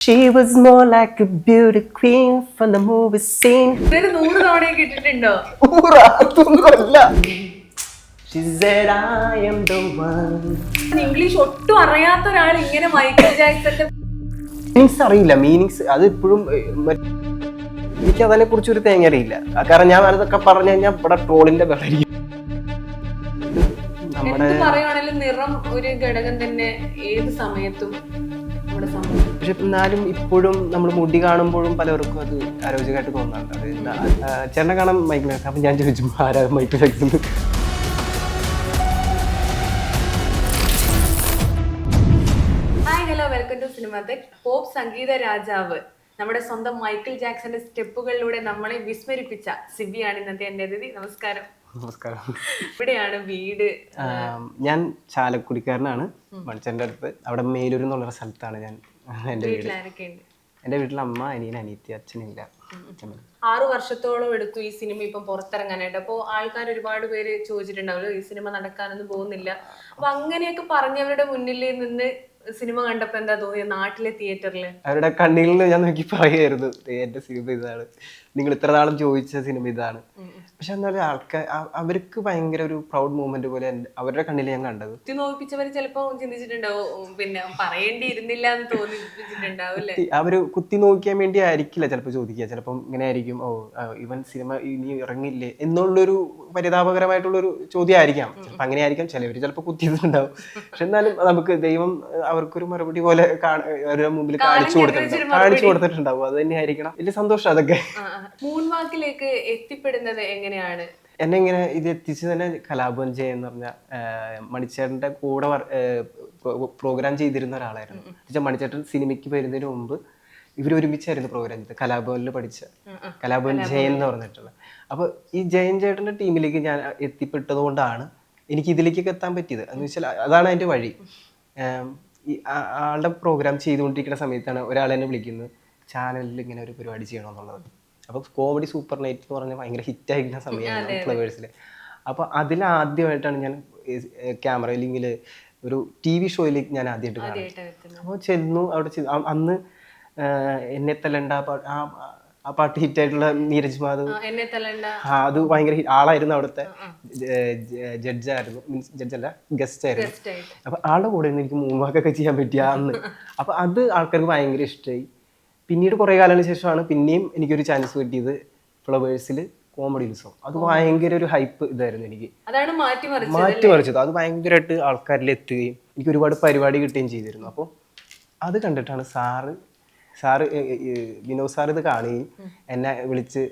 She was more like a beauty queen from the movie scene. ഇട്ടിട്ടുണ്ടോ ഊറാത്തൊന്നുമല്ല. She said I am the one. English ഒട്ടും അറിയാത്ത ഒരാൾ ഇങ്ങനെ മൈക്കിൾ ജാക്സന്റെ മീനിങ്സ് അറിയില്ല മീനിങ്സ് അത് ഇപ്പോഴും എനിക്ക് അതിനെ കുറിച്ച് ഒരു തേങ്ങ അറിയില്ല ആ, കാരണം ഞാൻ അതൊക്കെ പറഞ്ഞു കഴിഞ്ഞാൽ ഇവിടെ ട്രോളിന്റെ വിളയിരിക്കും നമ്മുടെ എന്ത് പറയുവാണെങ്കിലും നിറം ഒരു ഘടകം തന്നെ ഏത് സമയത്തും നമ്മുടെ സമൂഹം പക്ഷെ എന്നാലും ഇപ്പോഴും നമ്മൾ മുടി കാണുമ്പോഴും പലർക്കും അത് അരോചകമായിട്ട് തോന്നാറുണ്ട്. അത് ചേട്ടനെ കാണാൻ മൈക്കിൾ ജാക്സൺ അപ്പൊ ഞാൻ ചോദിച്ചു ആരാ മൈക്കിൾ ജാക്സൺ പോപ്പ് സംഗീത രാജാവ് നമ്മുടെ സ്വന്തം മൈക്കിൾ ജാക്സന്റെ സ്റ്റെപ്പുകളിലൂടെ നമ്മളെ വിസ്മരിപ്പിച്ച സിബിയാണ് ഇന്നത്തെ എന്റെ അതിഥി. നമസ്കാരം. നമസ്കാരം. ഇവിടെയാണ് വീട്. ഞാൻ ചാലക്കുടിക്കാരനാണ് മണിച്ചന്റെ അടുത്ത്. അവിടെ മേലൂർ എന്നുള്ള സ്ഥലത്താണ് ഞാൻ എന്റെ എന്റെ വീട്ടിൽ അമ്മ അനിയൻ അനിയത്തി അച്ഛനില്ല. ആറു വർഷത്തോളം എടുത്തു ഈ സിനിമ ഇപ്പം പുറത്തിറങ്ങാനായിട്ട്. അപ്പോൾ ആൾക്കാർ ഒരുപാട് പേര് ചോദിച്ചിട്ടുണ്ടാവുമല്ലോ ഈ സിനിമ നടക്കാനൊന്നും പോകുന്നില്ല. അപ്പൊ അങ്ങനെയൊക്കെ പറഞ്ഞവരുടെ മുന്നിൽ നിന്ന് സിനിമ കണ്ടപ്പോ എന്താ തോന്നിയത് നാട്ടിലെ തിയേറ്ററിൽ അവരുടെ കണ്ണീരിൽ ഞാൻ നോക്കി പറയുമായിരുന്നു "ദേ, എന്റെ സിനിമ ഇതാണ്. നിങ്ങൾ ഇത്ര നാളും ചോദിച്ച സിനിമ ഇതാണ്. പക്ഷെ എന്നാലും ആൾക്കാർ അവർക്ക് ഭയങ്കര ഒരു പ്രൗഡ് മൂവ്മെന്റ് പോലെ അവരുടെ കണ്ണിൽ ഞാൻ കണ്ടത്. ചിലപ്പോ ചിന്തിച്ചിട്ടുണ്ടാവും പിന്നെ പറയേണ്ടിയിരുന്നില്ല എന്ന് തോന്നിപ്പിച്ചിട്ടുണ്ടാവും അവർ കുത്തി നോക്കിയാൻ വേണ്ടി ആയിരിക്കില്ല ചിലപ്പോൾ ചോദിക്കുക. ചിലപ്പം ഇങ്ങനെ ആയിരിക്കും ഓ ഇവൻ സിനിമ ഇനി ഇറങ്ങില്ലേ എന്നുള്ളൊരു പരിതാപകരമായിട്ടുള്ളൊരു ചോദ്യം ആയിരിക്കാം ചിലപ്പോൾ അങ്ങനെ ആയിരിക്കാം ചിലവർ ചിലപ്പോൾ കുത്തിയിട്ടുണ്ടാവും. പക്ഷെ എന്നാലും നമുക്ക് ദൈവം അവർക്കൊരു മറുപടി പോലെ അവരുടെ മുമ്പിൽ കാണിച്ചു കൊടുത്തിട്ടുണ്ടാവും കാണിച്ചു കൊടുത്തിട്ടുണ്ടാവും. അത് തന്നെ ആയിരിക്കണം വലിയ സന്തോഷം അതൊക്കെ. മൂൺ വാക്കിലേക്ക് എത്തിപ്പെടുന്നത് എങ്ങനെയാണ്? എന്നെ ഇങ്ങനെ ഇത് എത്തിച്ച് തന്നെ കലാഭവൻ ജയ എന്ന് പറഞ്ഞ മണിച്ചേട്ടന്റെ കൂടെ പ്രോഗ്രാം ചെയ്തിരുന്ന ഒരാളായിരുന്നു. എന്നുവെച്ചാൽ മണിച്ചേട്ടൻ സിനിമയ്ക്ക് വരുന്നതിന് മുമ്പ് ഇവർ ഒരുമിച്ചായിരുന്നു പ്രോഗ്രാം ചെയ്തത്. കലാഭവനിൽ പഠിച്ച കലാഭവൻ ജയൻ എന്ന് പറഞ്ഞിട്ടുള്ള. അപ്പോൾ ഈ ജയൻ ചേട്ടന്റെ ടീമിലേക്ക് ഞാൻ എത്തിപ്പെട്ടത് കൊണ്ടാണ് എനിക്ക് ഇതിലേക്കൊക്കെ എത്താൻ പറ്റിയത്. എന്ന് വെച്ചാൽ അതാണ് അതിന്റെ വഴി. ഈ ആളുടെ പ്രോഗ്രാം ചെയ്തുകൊണ്ടിരിക്കുന്ന സമയത്താണ് ഒരാളെന്നെ വിളിക്കുന്നത്. ചാനലിൽ ഇങ്ങനെ ഒരു പരിപാടി ചെയ്യണമെന്നുള്ളത് അപ്പോൾ കോമഡി സൂപ്പർ നൈറ്റ് എന്ന് പറഞ്ഞാൽ ഭയങ്കര ഹിറ്റായിരിക്കുന്ന സമയമാണ് ഫ്ലവേഴ്സിൽ അപ്പോൾ അതിലാദ്യമായിട്ടാണ് ഞാൻ ക്യാമറ അല്ലെങ്കിൽ ഒരു ടി വി ഷോയിലേക്ക് ഞാൻ ആദ്യമായിട്ട് കാണുന്നത്. കേട്ടോ അപ്പോൾ ചെന്നു അവിടെ അന്ന് എന്നെ തല്ലണ്ട ആ പാട്ട് ആ പാട്ട് ഹിറ്റായിട്ടുള്ള നീരജ് മാധവ്. ആ, അത് ഭയങ്കര ആളായിരുന്നു അവിടുത്തെ. ജഡ്ജായിരുന്നു മീൻസ് ജഡ്ജല്ല ഗസ്റ്റ് ആയിരുന്നു. അപ്പൊ ആളുടെ കൂടെ എനിക്ക് മൂവാക്കൊക്കെ ചെയ്യാൻ പറ്റിയ അന്ന്. അപ്പൊ അത് ആൾക്കാർക്ക് ഭയങ്കര ഇഷ്ടമായി പിന്നീട് കുറെ കാലത്തിന് ശേഷമാണ് പിന്നെയും എനിക്കൊരു ചാൻസ് കിട്ടിയത് ഫ്ലവേഴ്സിൽ കോമഡി ഉത്സവം. അത് ഭയങ്കര ഒരു ഹൈപ്പ് ഇതായിരുന്നു എനിക്ക്. മാറ്റിമറിച്ചത് അത് ഭയങ്കരമായിട്ട് ആൾക്കാരിൽ എത്തുകയും എനിക്ക് ഒരുപാട് പരിപാടി കിട്ടുകയും ചെയ്തിരുന്നു. അപ്പോൾ അത് കണ്ടിട്ടാണ് സാറ് സാറ് വിനോദ് സാർ ഇത് കാണുകയും എന്നെ വിളിച്ച്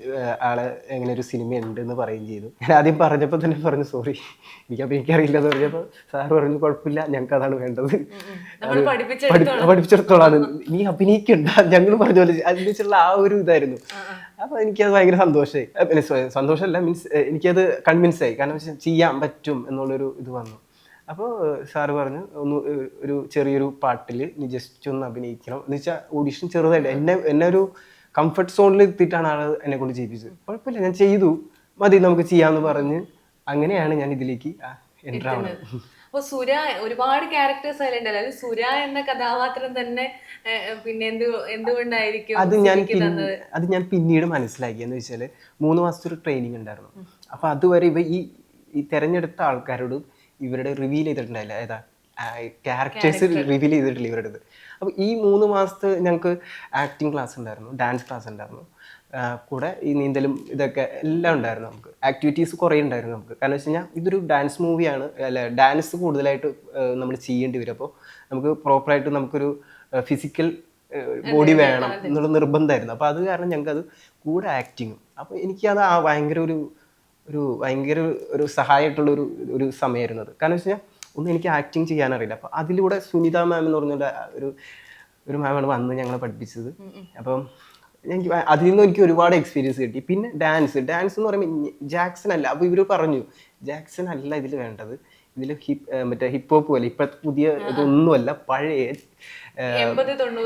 ആളെ എങ്ങനെ ഒരു സിനിമ ഉണ്ട് എന്ന് പറയുകയും ചെയ്തു. ഞാൻ ആദ്യം പറഞ്ഞപ്പോൾ തന്നെ പറഞ്ഞു സോറി എനിക്കപ്പോൾ എനിക്കറിയില്ല എന്ന് പറഞ്ഞപ്പോൾ സാറ് പറഞ്ഞു കുഴപ്പമില്ല ഞങ്ങൾക്ക് അതാണ് വേണ്ടത്. പഠിപ്പിച്ചെടുത്തോളാണ്. നീ അഭിനയിക്കണ്ട ഞങ്ങൾ പറഞ്ഞ പോലെ അതിനുള്ള ആ ഒരു ഇതായിരുന്നു. അപ്പൊ എനിക്കത് ഭയങ്കര സന്തോഷമായി. പിന്നെ സന്തോഷമല്ല മീൻസ് എനിക്കത് കൺവിൻസ് ആയി. കാരണം ചെയ്യാൻ പറ്റും എന്നുള്ളൊരു ഇത് വന്നു. അപ്പോൾ സാറ് പറഞ്ഞു ഒന്ന് ഒരു ചെറിയൊരു പാട്ടിൽ നീ ജസ്റ്റ് ഒന്ന് അഭിനയിക്കണം. എന്ന് വെച്ചാൽ ഓഡിഷൻ ചെറുതായിട്ട്. എന്നെ എന്നെ ഒരു കംഫർട്ട് സോണിൽ എത്തിയിട്ടാണ് ആൾ എന്നെ കൊണ്ട് ചെയ്യിപ്പിച്ചത്. കുഴപ്പമില്ല ഞാൻ ചെയ്തു. മതി നമുക്ക് ചെയ്യാമെന്ന് പറഞ്ഞ് അങ്ങനെയാണ് ഞാൻ ഇതിലേക്ക് എന്റർ ആവുന്നത്. അപ്പൊ സുര ഒരുപാട് ക്യാരക്ടേഴ്സ് അതിലുണ്ടല്ലോ അതിൽ സുര എന്ന കഥാപാത്രം തന്നെ പിന്നെ എന്ത് എന്തുകൊണ്ടായിരിക്കും അത് ഞാൻ അത് ഞാൻ പിന്നീട് മനസ്സിലാക്കി. എന്ന് വെച്ചാൽ മൂന്ന് മാസത്തെ ഒരു ട്രെയിനിങ് ഉണ്ടായിരുന്നു. അപ്പൊ അതുവരെ ഇവ ഈ ഈ തെരഞ്ഞെടുത്ത ആൾക്കാരോട് ഇവരുടെ റിവീൽ ചെയ്തിട്ടുണ്ടായില്ല. ഏതാ? ക്യാരക്ടേഴ്സ് റിവീൽ ചെയ്തിട്ടില്ല ഇവരുടെ അപ്പോൾ ഈ മൂന്ന് മാസത്തെ ഞങ്ങൾക്ക് ആക്ടിങ് ക്ലാസ് ഉണ്ടായിരുന്നു ഡാൻസ് ക്ലാസ് ഉണ്ടായിരുന്നു. കൂടെ ഈ നീന്തലും ഇതൊക്കെ എല്ലാം ഉണ്ടായിരുന്നു നമുക്ക്. ആക്ടിവിറ്റീസ് കുറേ ഉണ്ടായിരുന്നു നമുക്ക്. കാരണം വെച്ച് കഴിഞ്ഞാൽ ഇതൊരു ഡാൻസ് മൂവിയാണ് അല്ല ഡാൻസ് കൂടുതലായിട്ട് നമ്മൾ ചെയ്യേണ്ടി വരും. അപ്പോൾ നമുക്ക് പ്രോപ്പറായിട്ട് നമുക്കൊരു ഫിസിക്കൽ ബോഡി വേണം എന്നുള്ള നിർബന്ധമായിരുന്നു. അപ്പോൾ അത് കാരണം ഞങ്ങൾക്ക് അത് കൂടെ ആക്ടിങ്ങും അപ്പോൾ എനിക്കത് ആ ഭയങ്കര ഒരു ഒരു ഭയങ്കര ഒരു സഹായമായിട്ടുള്ള ഒരു ഒരു സമയമായിരുന്നു അത് കാരണം വെച്ച് കഴിഞ്ഞാൽ ഒന്നും എനിക്ക് ആക്ടിങ് ചെയ്യാനറിയില്ല. അപ്പോൾ അതിലൂടെ സുനിത മാം എന്ന് പറഞ്ഞ ഒരു ഒരു മാമാണ് വന്ന് ഞങ്ങളെ പഠിപ്പിച്ചത്. അപ്പം എനിക്ക് അതിൽ നിന്നും എനിക്ക് ഒരുപാട് എക്സ്പീരിയൻസ് കിട്ടി. പിന്നെ ഡാൻസ് ഡാൻസ് എന്ന് പറയുമ്പോൾ ജാക്സൺ അല്ല. അപ്പോൾ ഇവർ പറഞ്ഞു ജാക്സൺ അല്ല ഇതിൽ വേണ്ടത്. ഇതിൽ ഹിപ്പ് മറ്റേ ഹിപ്പ് ഹോപ്പ് പോലെ ഇപ്പോഴത്തെ പുതിയ ഇതൊന്നുമല്ല പഴയ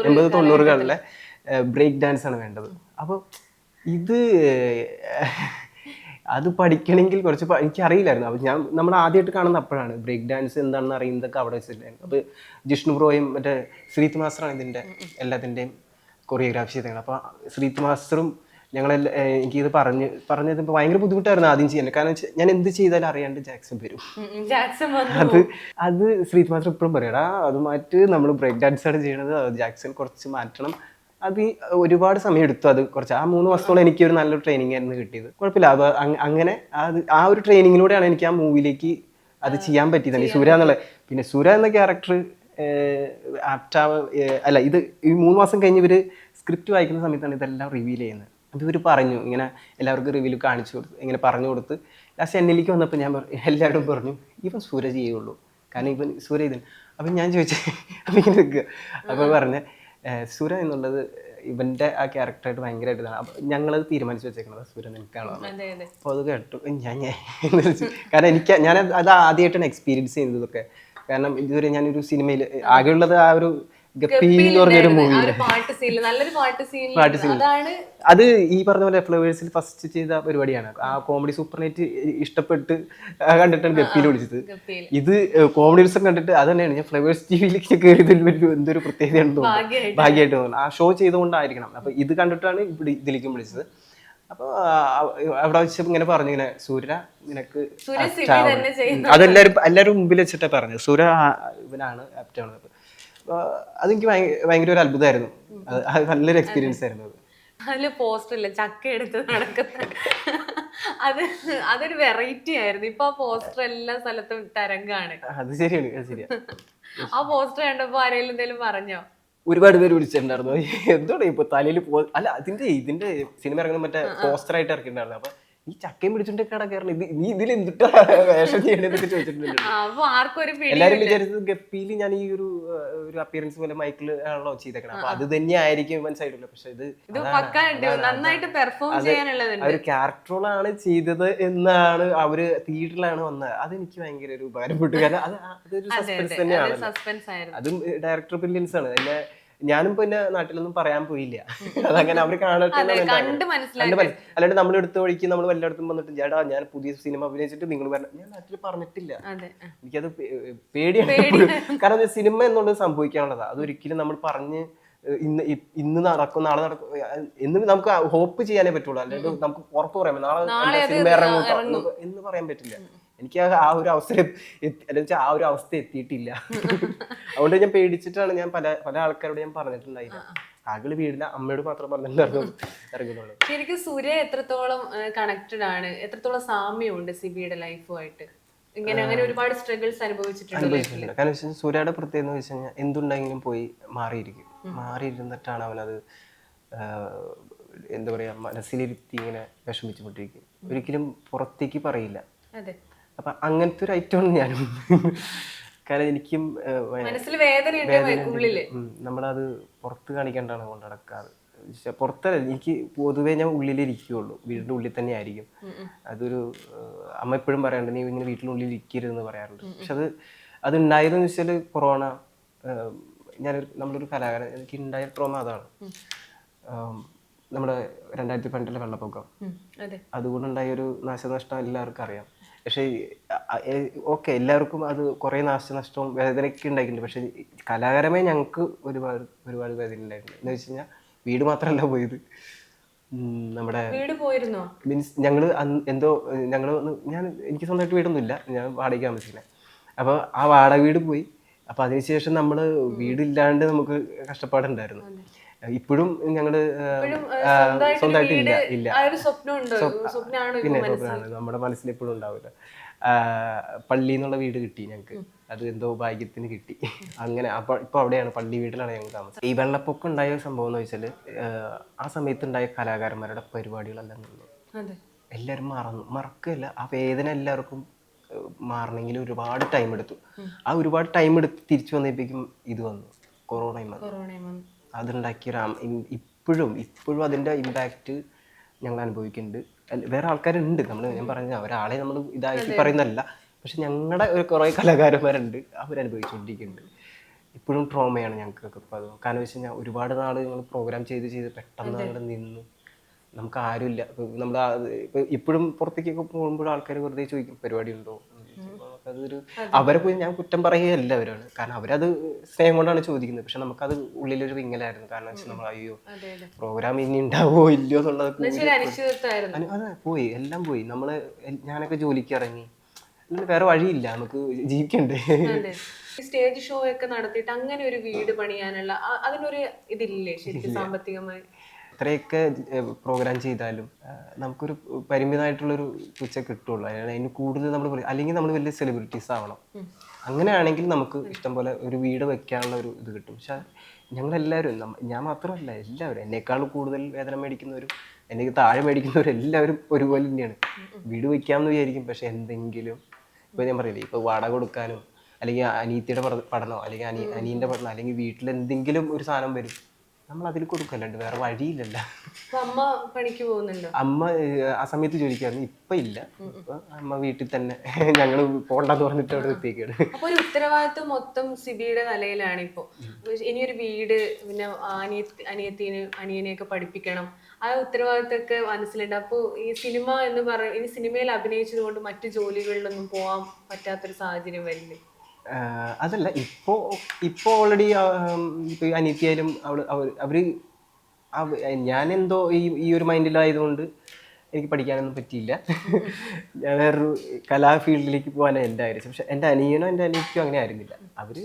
എൺപത് തൊണ്ണൂറുകളിലെ ബ്രേക്ക് ഡാൻസ് ആണ് വേണ്ടത്. അപ്പോൾ ഇത് അത് പഠിക്കണമെങ്കിൽ കുറച്ച് എനിക്ക് എനിക്കറിയില്ലായിരുന്നു. അപ്പോൾ ഞാൻ നമ്മൾ ആദ്യമായിട്ട് കാണുന്ന അപ്പോഴാണ്. ബ്രേക്ക് ഡാൻസ് എന്താണെന്ന് അറിയുന്നതൊക്കെ അവിടെ വെച്ചിട്ടുണ്ടായിരുന്നു അപ്പോൾ ജിഷ്ണു ബ്രോയും മറ്റേ ശ്രീത് മാസ്റ്ററാണ് ഇതിന്റെ എല്ലാത്തിന്റെയും കൊറിയോഗ്രാഫി ചെയ്തത് അപ്പോൾ ശ്രീത് മാസ്റ്ററും ഞങ്ങളെല്ലാം എനിക്കിത് പറഞ്ഞ് പറഞ്ഞത് ഇപ്പോൾ ഭയങ്കര ബുദ്ധിമുട്ടായിരുന്നു ആദ്യം ചെയ്യാൻ. കാരണം വെച്ചാൽ ഞാൻ എന്ത് ചെയ്താലും അറിയാണ്ട് ജാക്സൺ വരും. അത് അത് ശ്രീത് മാസ്റ്റർ ഇപ്പോഴും പറയടാ അത് മാറ്റി നമ്മൾ ബ്രേക്ക് ഡാൻസ് ആണ് ചെയ്യണത് ജാക്സൺ കുറച്ച് മാറ്റണം. അത് ഒരുപാട് സമയം എടുത്തു അത് കുറച്ച്. ആ മൂന്ന് മാസത്തോളം എനിക്ക് ഒരു നല്ലൊരു ട്രെയിനിങ് ആയിരുന്നു കിട്ടിയത്. കുഴപ്പമില്ല. അത് അങ്ങനെ അത് ആ ഒരു ട്രെയിനിങ്ങിലൂടെയാണ് എനിക്ക് ആ മൂവിയിലേക്ക് അത് ചെയ്യാൻ പറ്റിയത്. ഈ സൂര്യ എന്നുള്ള പിന്നെ സൂര്യ എന്ന ക്യാരക്ടർ ആപ്റ്റാവ അല്ല ഇത് ഈ മൂന്ന് മാസം കഴിഞ്ഞ് ഇവർ സ്ക്രിപ്റ്റ് വായിക്കുന്ന സമയത്താണ് ഇതെല്ലാം റിവീൽ ചെയ്യുന്നത്. അപ്പോൾ ഇവർ പറഞ്ഞു ഇങ്ങനെ എല്ലാവർക്കും റിവ്യൂ കാണിച്ചു കൊടുത്ത് ഇങ്ങനെ പറഞ്ഞു കൊടുത്ത് ലാസ്റ്റ് എന്നിലേക്ക് വന്നപ്പോൾ ഞാൻ പറഞ്ഞു എല്ലാവരും പറഞ്ഞു ഇവൻ സൂര്യ ചെയ്യുള്ളൂ. കാരണം ഇവൻ സൂര്യ ഇതിന് അപ്പം ഞാൻ ചോദിച്ചു അപ്പം ഇങ്ങനെ നിൽക്കുക അപ്പോൾ പറഞ്ഞ സൂര്യ എന്നുള്ളത് ഇവന്റെ ആ ക്യാരക്ടറായിട്ട് ഭയങ്കരമായിട്ട് ഇതാണ് അപ്പൊ ഞങ്ങളത് തീരുമാനിച്ചു വെച്ചേക്കണത് സൂര്യ നിൽക്കാണോ അതെ അതെ. അപ്പോൾ അത് കേട്ടു. ഞാൻ ഞാൻ കാരണം എനിക്ക് ഞാൻ അത് ആദ്യമായിട്ടാണ് എക്സ്പീരിയൻസ് ചെയ്തതൊക്കെ കാരണം ഇതുവരെ ഞാനൊരു സിനിമയിൽ ആകെയുള്ളത് ആ ഒരു അത് ഈ പറഞ്ഞ പോലെ ഫ്ലവേഴ്സിൽ ഫസ്റ്റ് ചെയ്ത പരിപാടിയാണ്. ആ കോമഡി സൂപ്പർ നൈറ്റ് ഇഷ്ടപ്പെട്ട് കണ്ടിട്ടാണ് ഗപ്പിയിൽ വിളിച്ചത്. ഇത് കോമഡി ദിവസം കണ്ടിട്ട് അത് തന്നെയാണ്. ഞാൻ ഫ്ലവേഴ്സ് ടിവിയിലേക്ക് കയറിയതിൽ വലിയ എന്തൊരു പ്രത്യേകതയാണെന്ന് തോന്നുന്നു. ഭാഗ്യമായിട്ട്. തോന്നുന്നു. ആ ഷോ ചെയ്തുകൊണ്ടായിരിക്കണം. അപ്പൊ ഇത് കണ്ടിട്ടാണ് ഇവിടെ ഇതിലേക്കും വിളിച്ചത്. അപ്പൊ അവിടെ വെച്ച് ഇങ്ങനെ പറഞ്ഞു ഇങ്ങനെ സൂര്യ നിനക്ക്. അതെല്ലാരും എല്ലാവരും മുമ്പിൽ വെച്ചിട്ടാ പറഞ്ഞത്. സൂര്യ ഇവനാണ് ആപ്റ്റ് ആവുന്നത് അതെനിക്ക് ഭയങ്കര ഒരു അത്ഭുതമായിരുന്നു. അത് നല്ലൊരു എക്സ്പീരിയൻസ് ആയിരുന്നു അത്. അതിൽ പോസ്റ്റർ ഇല്ല? ചക്ക എടുത്ത് നടക്കുന്ന. അത് അതൊരു വെറൈറ്റി ആയിരുന്നു. ഇപ്പൊ ആ പോസ്റ്റർ എല്ലാ സ്ഥലത്തും തരംഗാണ്. അത് ശരിയാണ് അത് ആ പോസ്റ്റർ കണ്ടപ്പോ ആരെങ്കിലും എന്തെങ്കിലും പറഞ്ഞോ? ഒരുപാട് പേര് വിളിച്ചിട്ടുണ്ടായിരുന്നു. എന്താണ് ഇപ്പൊ തലയിൽ പോ അല്ല അതിന്റെ ഇതിന്റെ സിനിമ ഇറങ്ങുന്ന മറ്റേ പോസ്റ്റർ ആയിട്ട് ഇറക്കിയിട്ടുണ്ടായിരുന്നു. അപ്പൊ ഈ ചക്കയും പിടിച്ചിട്ട് കട കയറണം ഇത് നീ ഇതിൽ എന്തിട്ടാ വേഷം ചെയ്യണെന്നൊക്കെ ചോദിച്ചിട്ടുണ്ട്. അപ്പൊ ആർക്കും ഒരു പിടി എല്ലാരും വിചാരിച്ചത് ഗപ്പിയിൽ ഞാൻ ഈ ഒരു ഒരു അപ്പിയറൻസ് പോലെ മൈക്കിൽ ആണല്ലോ ചെയ്തേക്കണം. അപ്പൊ അത് തന്നെ ആയിരിക്കും മനസ്സിലായിട്ടില്ല പക്ഷെ ഇത് നന്നായിട്ട് പെർഫോം ചെയ്യാനുള്ളതുണ്ട്. ഒരു ക്യാരക്ടറോളാണ് ചെയ്തത് എന്നാണ് അവർ തിയേറ്ററിലാണ് വന്നത്. അതെനിക്ക് ഭയങ്കര ഒരു ഉപകാരപ്പെട്ടു. കാരണം അത് അതൊരു സസ്പെൻസ് തന്നെയാണ് അതും ഡയറക്ടർ ബ്രില്യൻസ് ആണ്. എന്നെ ഞാനും പിന്നെ നാട്ടിലൊന്നും പറയാൻ പോയില്ല. അതങ്ങനെ അവർ കാണട്ടെ കണ്ട് അല്ലാണ്ട് നമ്മൾ എടുത്ത വഴിക്ക് നമ്മൾ വല്ലയിടത്തും വന്നിട്ട് ചേട്ടാ ഞാൻ പുതിയ സിനിമ അഭിനയിച്ചിട്ട് നിങ്ങൾ പറഞ്ഞു ഞാൻ നാട്ടിൽ പറഞ്ഞിട്ടില്ല. എനിക്കത് പേടിയാണ്. കാരണം സിനിമ എന്നുള്ളത് സംഭവിക്കാനുള്ളതാണ് അതൊരിക്കലും നമ്മൾ പറഞ്ഞ് ഇന്ന് ഇന്ന് നടക്കും നാളെ നടക്കും എന്ന് നമുക്ക് ഹോപ്പ് ചെയ്യാനേ പറ്റുള്ളൂ. അല്ലെങ്കിൽ നമുക്ക് ഉറപ്പ് പറയാൻ നാളെ സിനിമ ഇറങ്ങും എന്ന് പറയാൻ പറ്റില്ല. എനിക്ക് ആ- ഒരു അവസരം വെച്ചാൽ ആ ഒരു അവസ്ഥ എത്തിയിട്ടില്ല. അതുകൊണ്ട് ഞാൻ പേടിച്ചിട്ടാണ് ഞാൻ പല പല ആൾക്കാരോട് ഞാൻ പറഞ്ഞിട്ടുണ്ടായില്ല ആകൾ വീടിന്റെ അമ്മയോട് മാത്രം പറഞ്ഞിട്ടുണ്ടായിരുന്നു. ഇറങ്ങുന്നുള്ളൂ. ശരിക്കും സൂര്യ എത്രത്തോളം കണക്റ്റഡ് ആണ്? എത്രത്തോളം സാമ്യമുണ്ട് സിബിയുടെ ലൈഫുമായിട്ട് ഇങ്ങനെ അങ്ങനെ ഒരുപാട് സ്ട്രഗിൾസ് അനുഭവിച്ചിട്ടുണ്ട് കാരണം സൂര്യയുടെ പ്രത്യേകത എന്ന് വെച്ച് കഴിഞ്ഞാൽ എന്തുണ്ടെങ്കിലും പോയി മാറിയിരിക്കും. മാറിയിരുന്നിട്ടാണ് അവനത് എന്താ പറയാ മനസ്സിലിരുത്തി ഇങ്ങനെ വിഷമിച്ചുകൊണ്ടിരിക്കും. ഒരിക്കലും പുറത്തേക്ക് പറയില്ല. അപ്പൊ അങ്ങനത്തെ ഒരു ഐറ്റമാണ് ഞാനും. കാരണം എനിക്കും മനസ്സിൽ നമ്മളത് പുറത്ത് കാണിക്കേണ്ടാണ് കൊണ്ട് നടക്കാറ്. പുറത്തല്ല എനിക്ക് പൊതുവേ ഞാൻ ഉള്ളിലിരിക്കുകയുള്ളൂ വീടിന്റെ ഉള്ളിൽ തന്നെ ആയിരിക്കും. അതൊരു അമ്മ എപ്പോഴും പറയാറുണ്ട് നീ ഇങ്ങനെ വീട്ടിനുള്ളിൽ ഇരിക്കരുതെന്ന് പറയാറുണ്ട്. പക്ഷെ അത് അത് ഉണ്ടായതെന്ന് വെച്ചാൽ കൊറോണ ഞാൻ ഞാനൊരു നമ്മളൊരു കലാകാരൻ എനിക്ക് ഉണ്ടായ ട്രോമ അതാണ്. നമ്മുടെ രണ്ടായിരത്തി പണ്ടിലെ വെള്ളപ്പൊക്കം. അതുകൊണ്ടുണ്ടായ ഒരു നാശനഷ്ടം എല്ലാവർക്കും അറിയാം. പക്ഷേ ഓക്കെ എല്ലാവർക്കും അത് കുറേ നാശനഷ്ടവും വേദനയൊക്കെ ഉണ്ടായിട്ടുണ്ട്. പക്ഷേ കലാകാരമേ കലാകാരമായി ഞങ്ങൾക്ക് ഒരുപാട് ഒരുപാട് വേദന ഉണ്ടായിട്ടുണ്ട് എന്ന് വെച്ച് കഴിഞ്ഞാൽ വീട് മാത്രമല്ല പോയത്. നമ്മുടെ വീട് പോയിരുന്നോ? മീൻസ് ഞങ്ങൾ എന്തോ ഞങ്ങൾ ഞാൻ എനിക്ക് സ്വന്തമായിട്ട് വീടൊന്നുമില്ല. ഞാൻ വാടകയ്ക്ക് താമസിക്കുന്നത് അപ്പോൾ ആ വാടക വീട് പോയി. അപ്പോൾ അതിനുശേഷം നമ്മൾ വീടില്ലാണ്ട് നമുക്ക് കഷ്ടപ്പാടുണ്ടായിരുന്നു. ഇപ്പോഴും ഞങ്ങൾ സ്വന്തമായിട്ട് ഇല്ല ഇല്ല. പിന്നെ സ്വപ്നമാണ് നമ്മുടെ മനസ്സിൽ എപ്പോഴും ഉണ്ടാവില്ല. പള്ളി എന്നുള്ള വീട് കിട്ടി ഞങ്ങൾക്ക്. അത് എന്തോ ഭാഗ്യത്തിന് കിട്ടി. അങ്ങനെ അപ്പൊ ഇപ്പൊ അവിടെയാണ് പള്ളി വീട്ടിലാണ് ഞങ്ങൾ താമസം ഈ വെള്ളപ്പൊക്കം ഉണ്ടായ സംഭവം എന്ന് വെച്ചാൽ ആ സമയത്തുണ്ടായ കലാകാരന്മാരുടെ പരിപാടികളെല്ലാം നിന്നു. അതെ. എല്ലാവരും മറന്നു. മറക്കല്ല ആ വേദന എല്ലാവർക്കും മാറണമെങ്കിൽ ഒരുപാട് ടൈം എടുത്തു. ആ ഒരുപാട് ടൈം എടുത്ത് തിരിച്ചു വന്നപ്പോഴേക്കും ഇത് വന്നു. കൊറോണയും വന്നു. അതുണ്ടാക്കിയ ഒരു ഇപ്പോഴും ഇപ്പോഴും അതിന്റെ ഇമ്പാക്റ്റ് ഞങ്ങൾ അനുഭവിക്കുന്നുണ്ട്. വേറെ ആൾക്കാരുണ്ട്. നമ്മൾ ഞാൻ പറഞ്ഞ ഒരാളെ നമ്മൾ ഇതായിട്ട് പറയുന്നതല്ല. പക്ഷെ ഞങ്ങളുടെ ഒരു കുറേ കലാകാരന്മാരുണ്ട്. അവരനുഭവിച്ചുകൊണ്ടിരിക്കുന്നുണ്ട്. ഇപ്പോഴും ട്രോമയാണ് ഞങ്ങൾക്കൊക്കെ ഇപ്പോൾ അത് കാരണം വെച്ച് കഴിഞ്ഞാൽ ഒരുപാട് നാൾ ഞങ്ങൾ പ്രോഗ്രാം ചെയ്ത് ചെയ്ത് പെട്ടെന്ന് അവിടെ നിന്നു. നമുക്ക് ആരുമില്ല. നമ്മൾ ഇപ്പോഴും പുറത്തേക്കൊക്കെ പോകുമ്പോൾ ആൾക്കാർ വെറുതെ ചോദിക്കും പരിപാടി ഉണ്ടോ? നമുക്കതൊരു അവരെ പോയി ഞാൻ കുറ്റം പറയുകയല്ല അവരാണ് കാരണം അവരത് സ്നേഹം കൊണ്ടാണ് ചോദിക്കുന്നത്. പക്ഷെ നമുക്കത് ഉള്ളിലൊരു വിങ്ങലായിരുന്നു. കാരണം വെച്ചാൽ നമ്മൾ അയ്യോ പ്രോഗ്രാം ഇനി ഉണ്ടാവോ ഇല്ലയോ എന്നുള്ളത് അതെ പോയി. എല്ലാം പോയി. നമ്മൾ ഞാനൊക്കെ ജോലിക്ക് ഇറങ്ങി. വേറെ വഴിയില്ല. നമുക്ക് ജീവിക്കണ്ടേ? സ്റ്റേജ് ഷോ ഒക്കെ നടത്തിയിട്ട് അങ്ങനെ ഒരു വീട് പണിയാനുള്ള അതിനൊരു ഇതില്ലേ ശരിക്കും സാമ്പത്തികമായി? എത്രയൊക്കെ പ്രോഗ്രാം ചെയ്താലും നമുക്കൊരു പരിമിതമായിട്ടുള്ളൊരു പിച്ച കിട്ടുള്ളൂ. അതിന് അതിന് കൂടുതൽ നമ്മൾ അല്ലെങ്കിൽ നമ്മൾ വലിയ സെലിബ്രിറ്റീസ് ആവണം. അങ്ങനെയാണെങ്കിൽ നമുക്ക് ഇഷ്ടം പോലെ ഒരു വീട് വെക്കാനുള്ള ഒരു ഇത് കിട്ടും. പക്ഷെ ഞങ്ങളെല്ലാവരും ഞാൻ മാത്രമല്ല എല്ലാവരും. എന്നെക്കാൾ കൂടുതൽ വേതനം മേടിക്കുന്നവരും എന്നെ താഴെ മേടിക്കുന്നവരും എല്ലാവരും ഒരുപോലെ തന്നെയാണ്. വീട് വെക്കാമെന്ന് വിചാരിക്കും. പക്ഷെ എന്തെങ്കിലും ഇപ്പൊ ഞാൻ പറയില്ലേ ഇപ്പൊ വാടക കൊടുക്കാനും അല്ലെങ്കിൽ അനീത്തിയുടെ പഠനം പഠനമോ അല്ലെങ്കിൽ അനി അനിയന്റെ പഠനം അല്ലെങ്കിൽ വീട്ടിൽ എന്തെങ്കിലും ഒരു സാധനം വരും. നമ്മൾ അതിൽ കൊടുക്കലുണ്ട് വേറെ വഴിയില്ലല്ല. അമ്മ പണിക്ക് പോകുന്നുണ്ടോ? അമ്മ ആ സമയത്ത് ജോലിക്കായിരുന്നു ഇപ്പൊ ഇല്ല. അമ്മ വീട്ടിൽ തന്നെ ഞങ്ങൾ പോണ്ടെന്ന് പറഞ്ഞിട്ട് അവിടെ എത്തിയേക്കാണ്. അപ്പൊ ഒരു ഉത്തരവാദിത്വം മൊത്തം സിബിയുടെ തലയിലാണ് ഇപ്പൊ. ഇനിയൊരു വീട് പിന്നെ അനിയ അനിയത്തിന് അനിയനെയൊക്കെ പഠിപ്പിക്കണം. ആ ഉത്തരവാദിത്തമൊക്കെ മനസ്സിലുണ്ട്. അപ്പോൾ ഈ സിനിമ എന്ന് പറയുന്നത് ഇനി സിനിമയിൽ അഭിനയിച്ചത് കൊണ്ട് മറ്റു ജോലികളിലൊന്നും പോകാൻ പറ്റാത്തൊരു സാഹചര്യം വരില്ലേ? ആഹ് അതല്ല ഇപ്പോ ഇപ്പോ ഓൾറെഡി അനിത്യായാലും അവൾ അവർ അവർ എന്തോ ഈ ഈ ഒരു മൈൻഡിലായതുകൊണ്ട് എനിക്ക് പഠിക്കാനൊന്നും പറ്റിയില്ല. ഞാൻ വേറൊരു കലാ ഫീൽഡിലേക്ക് പോകാനാണ് എന്റെ ആഗ്രഹിച്ചത് പക്ഷെ എന്റെ അനിയനോ എന്റെ അനിയത്തിയോ അങ്ങനെ ആയിരുന്നില്ല. അവർ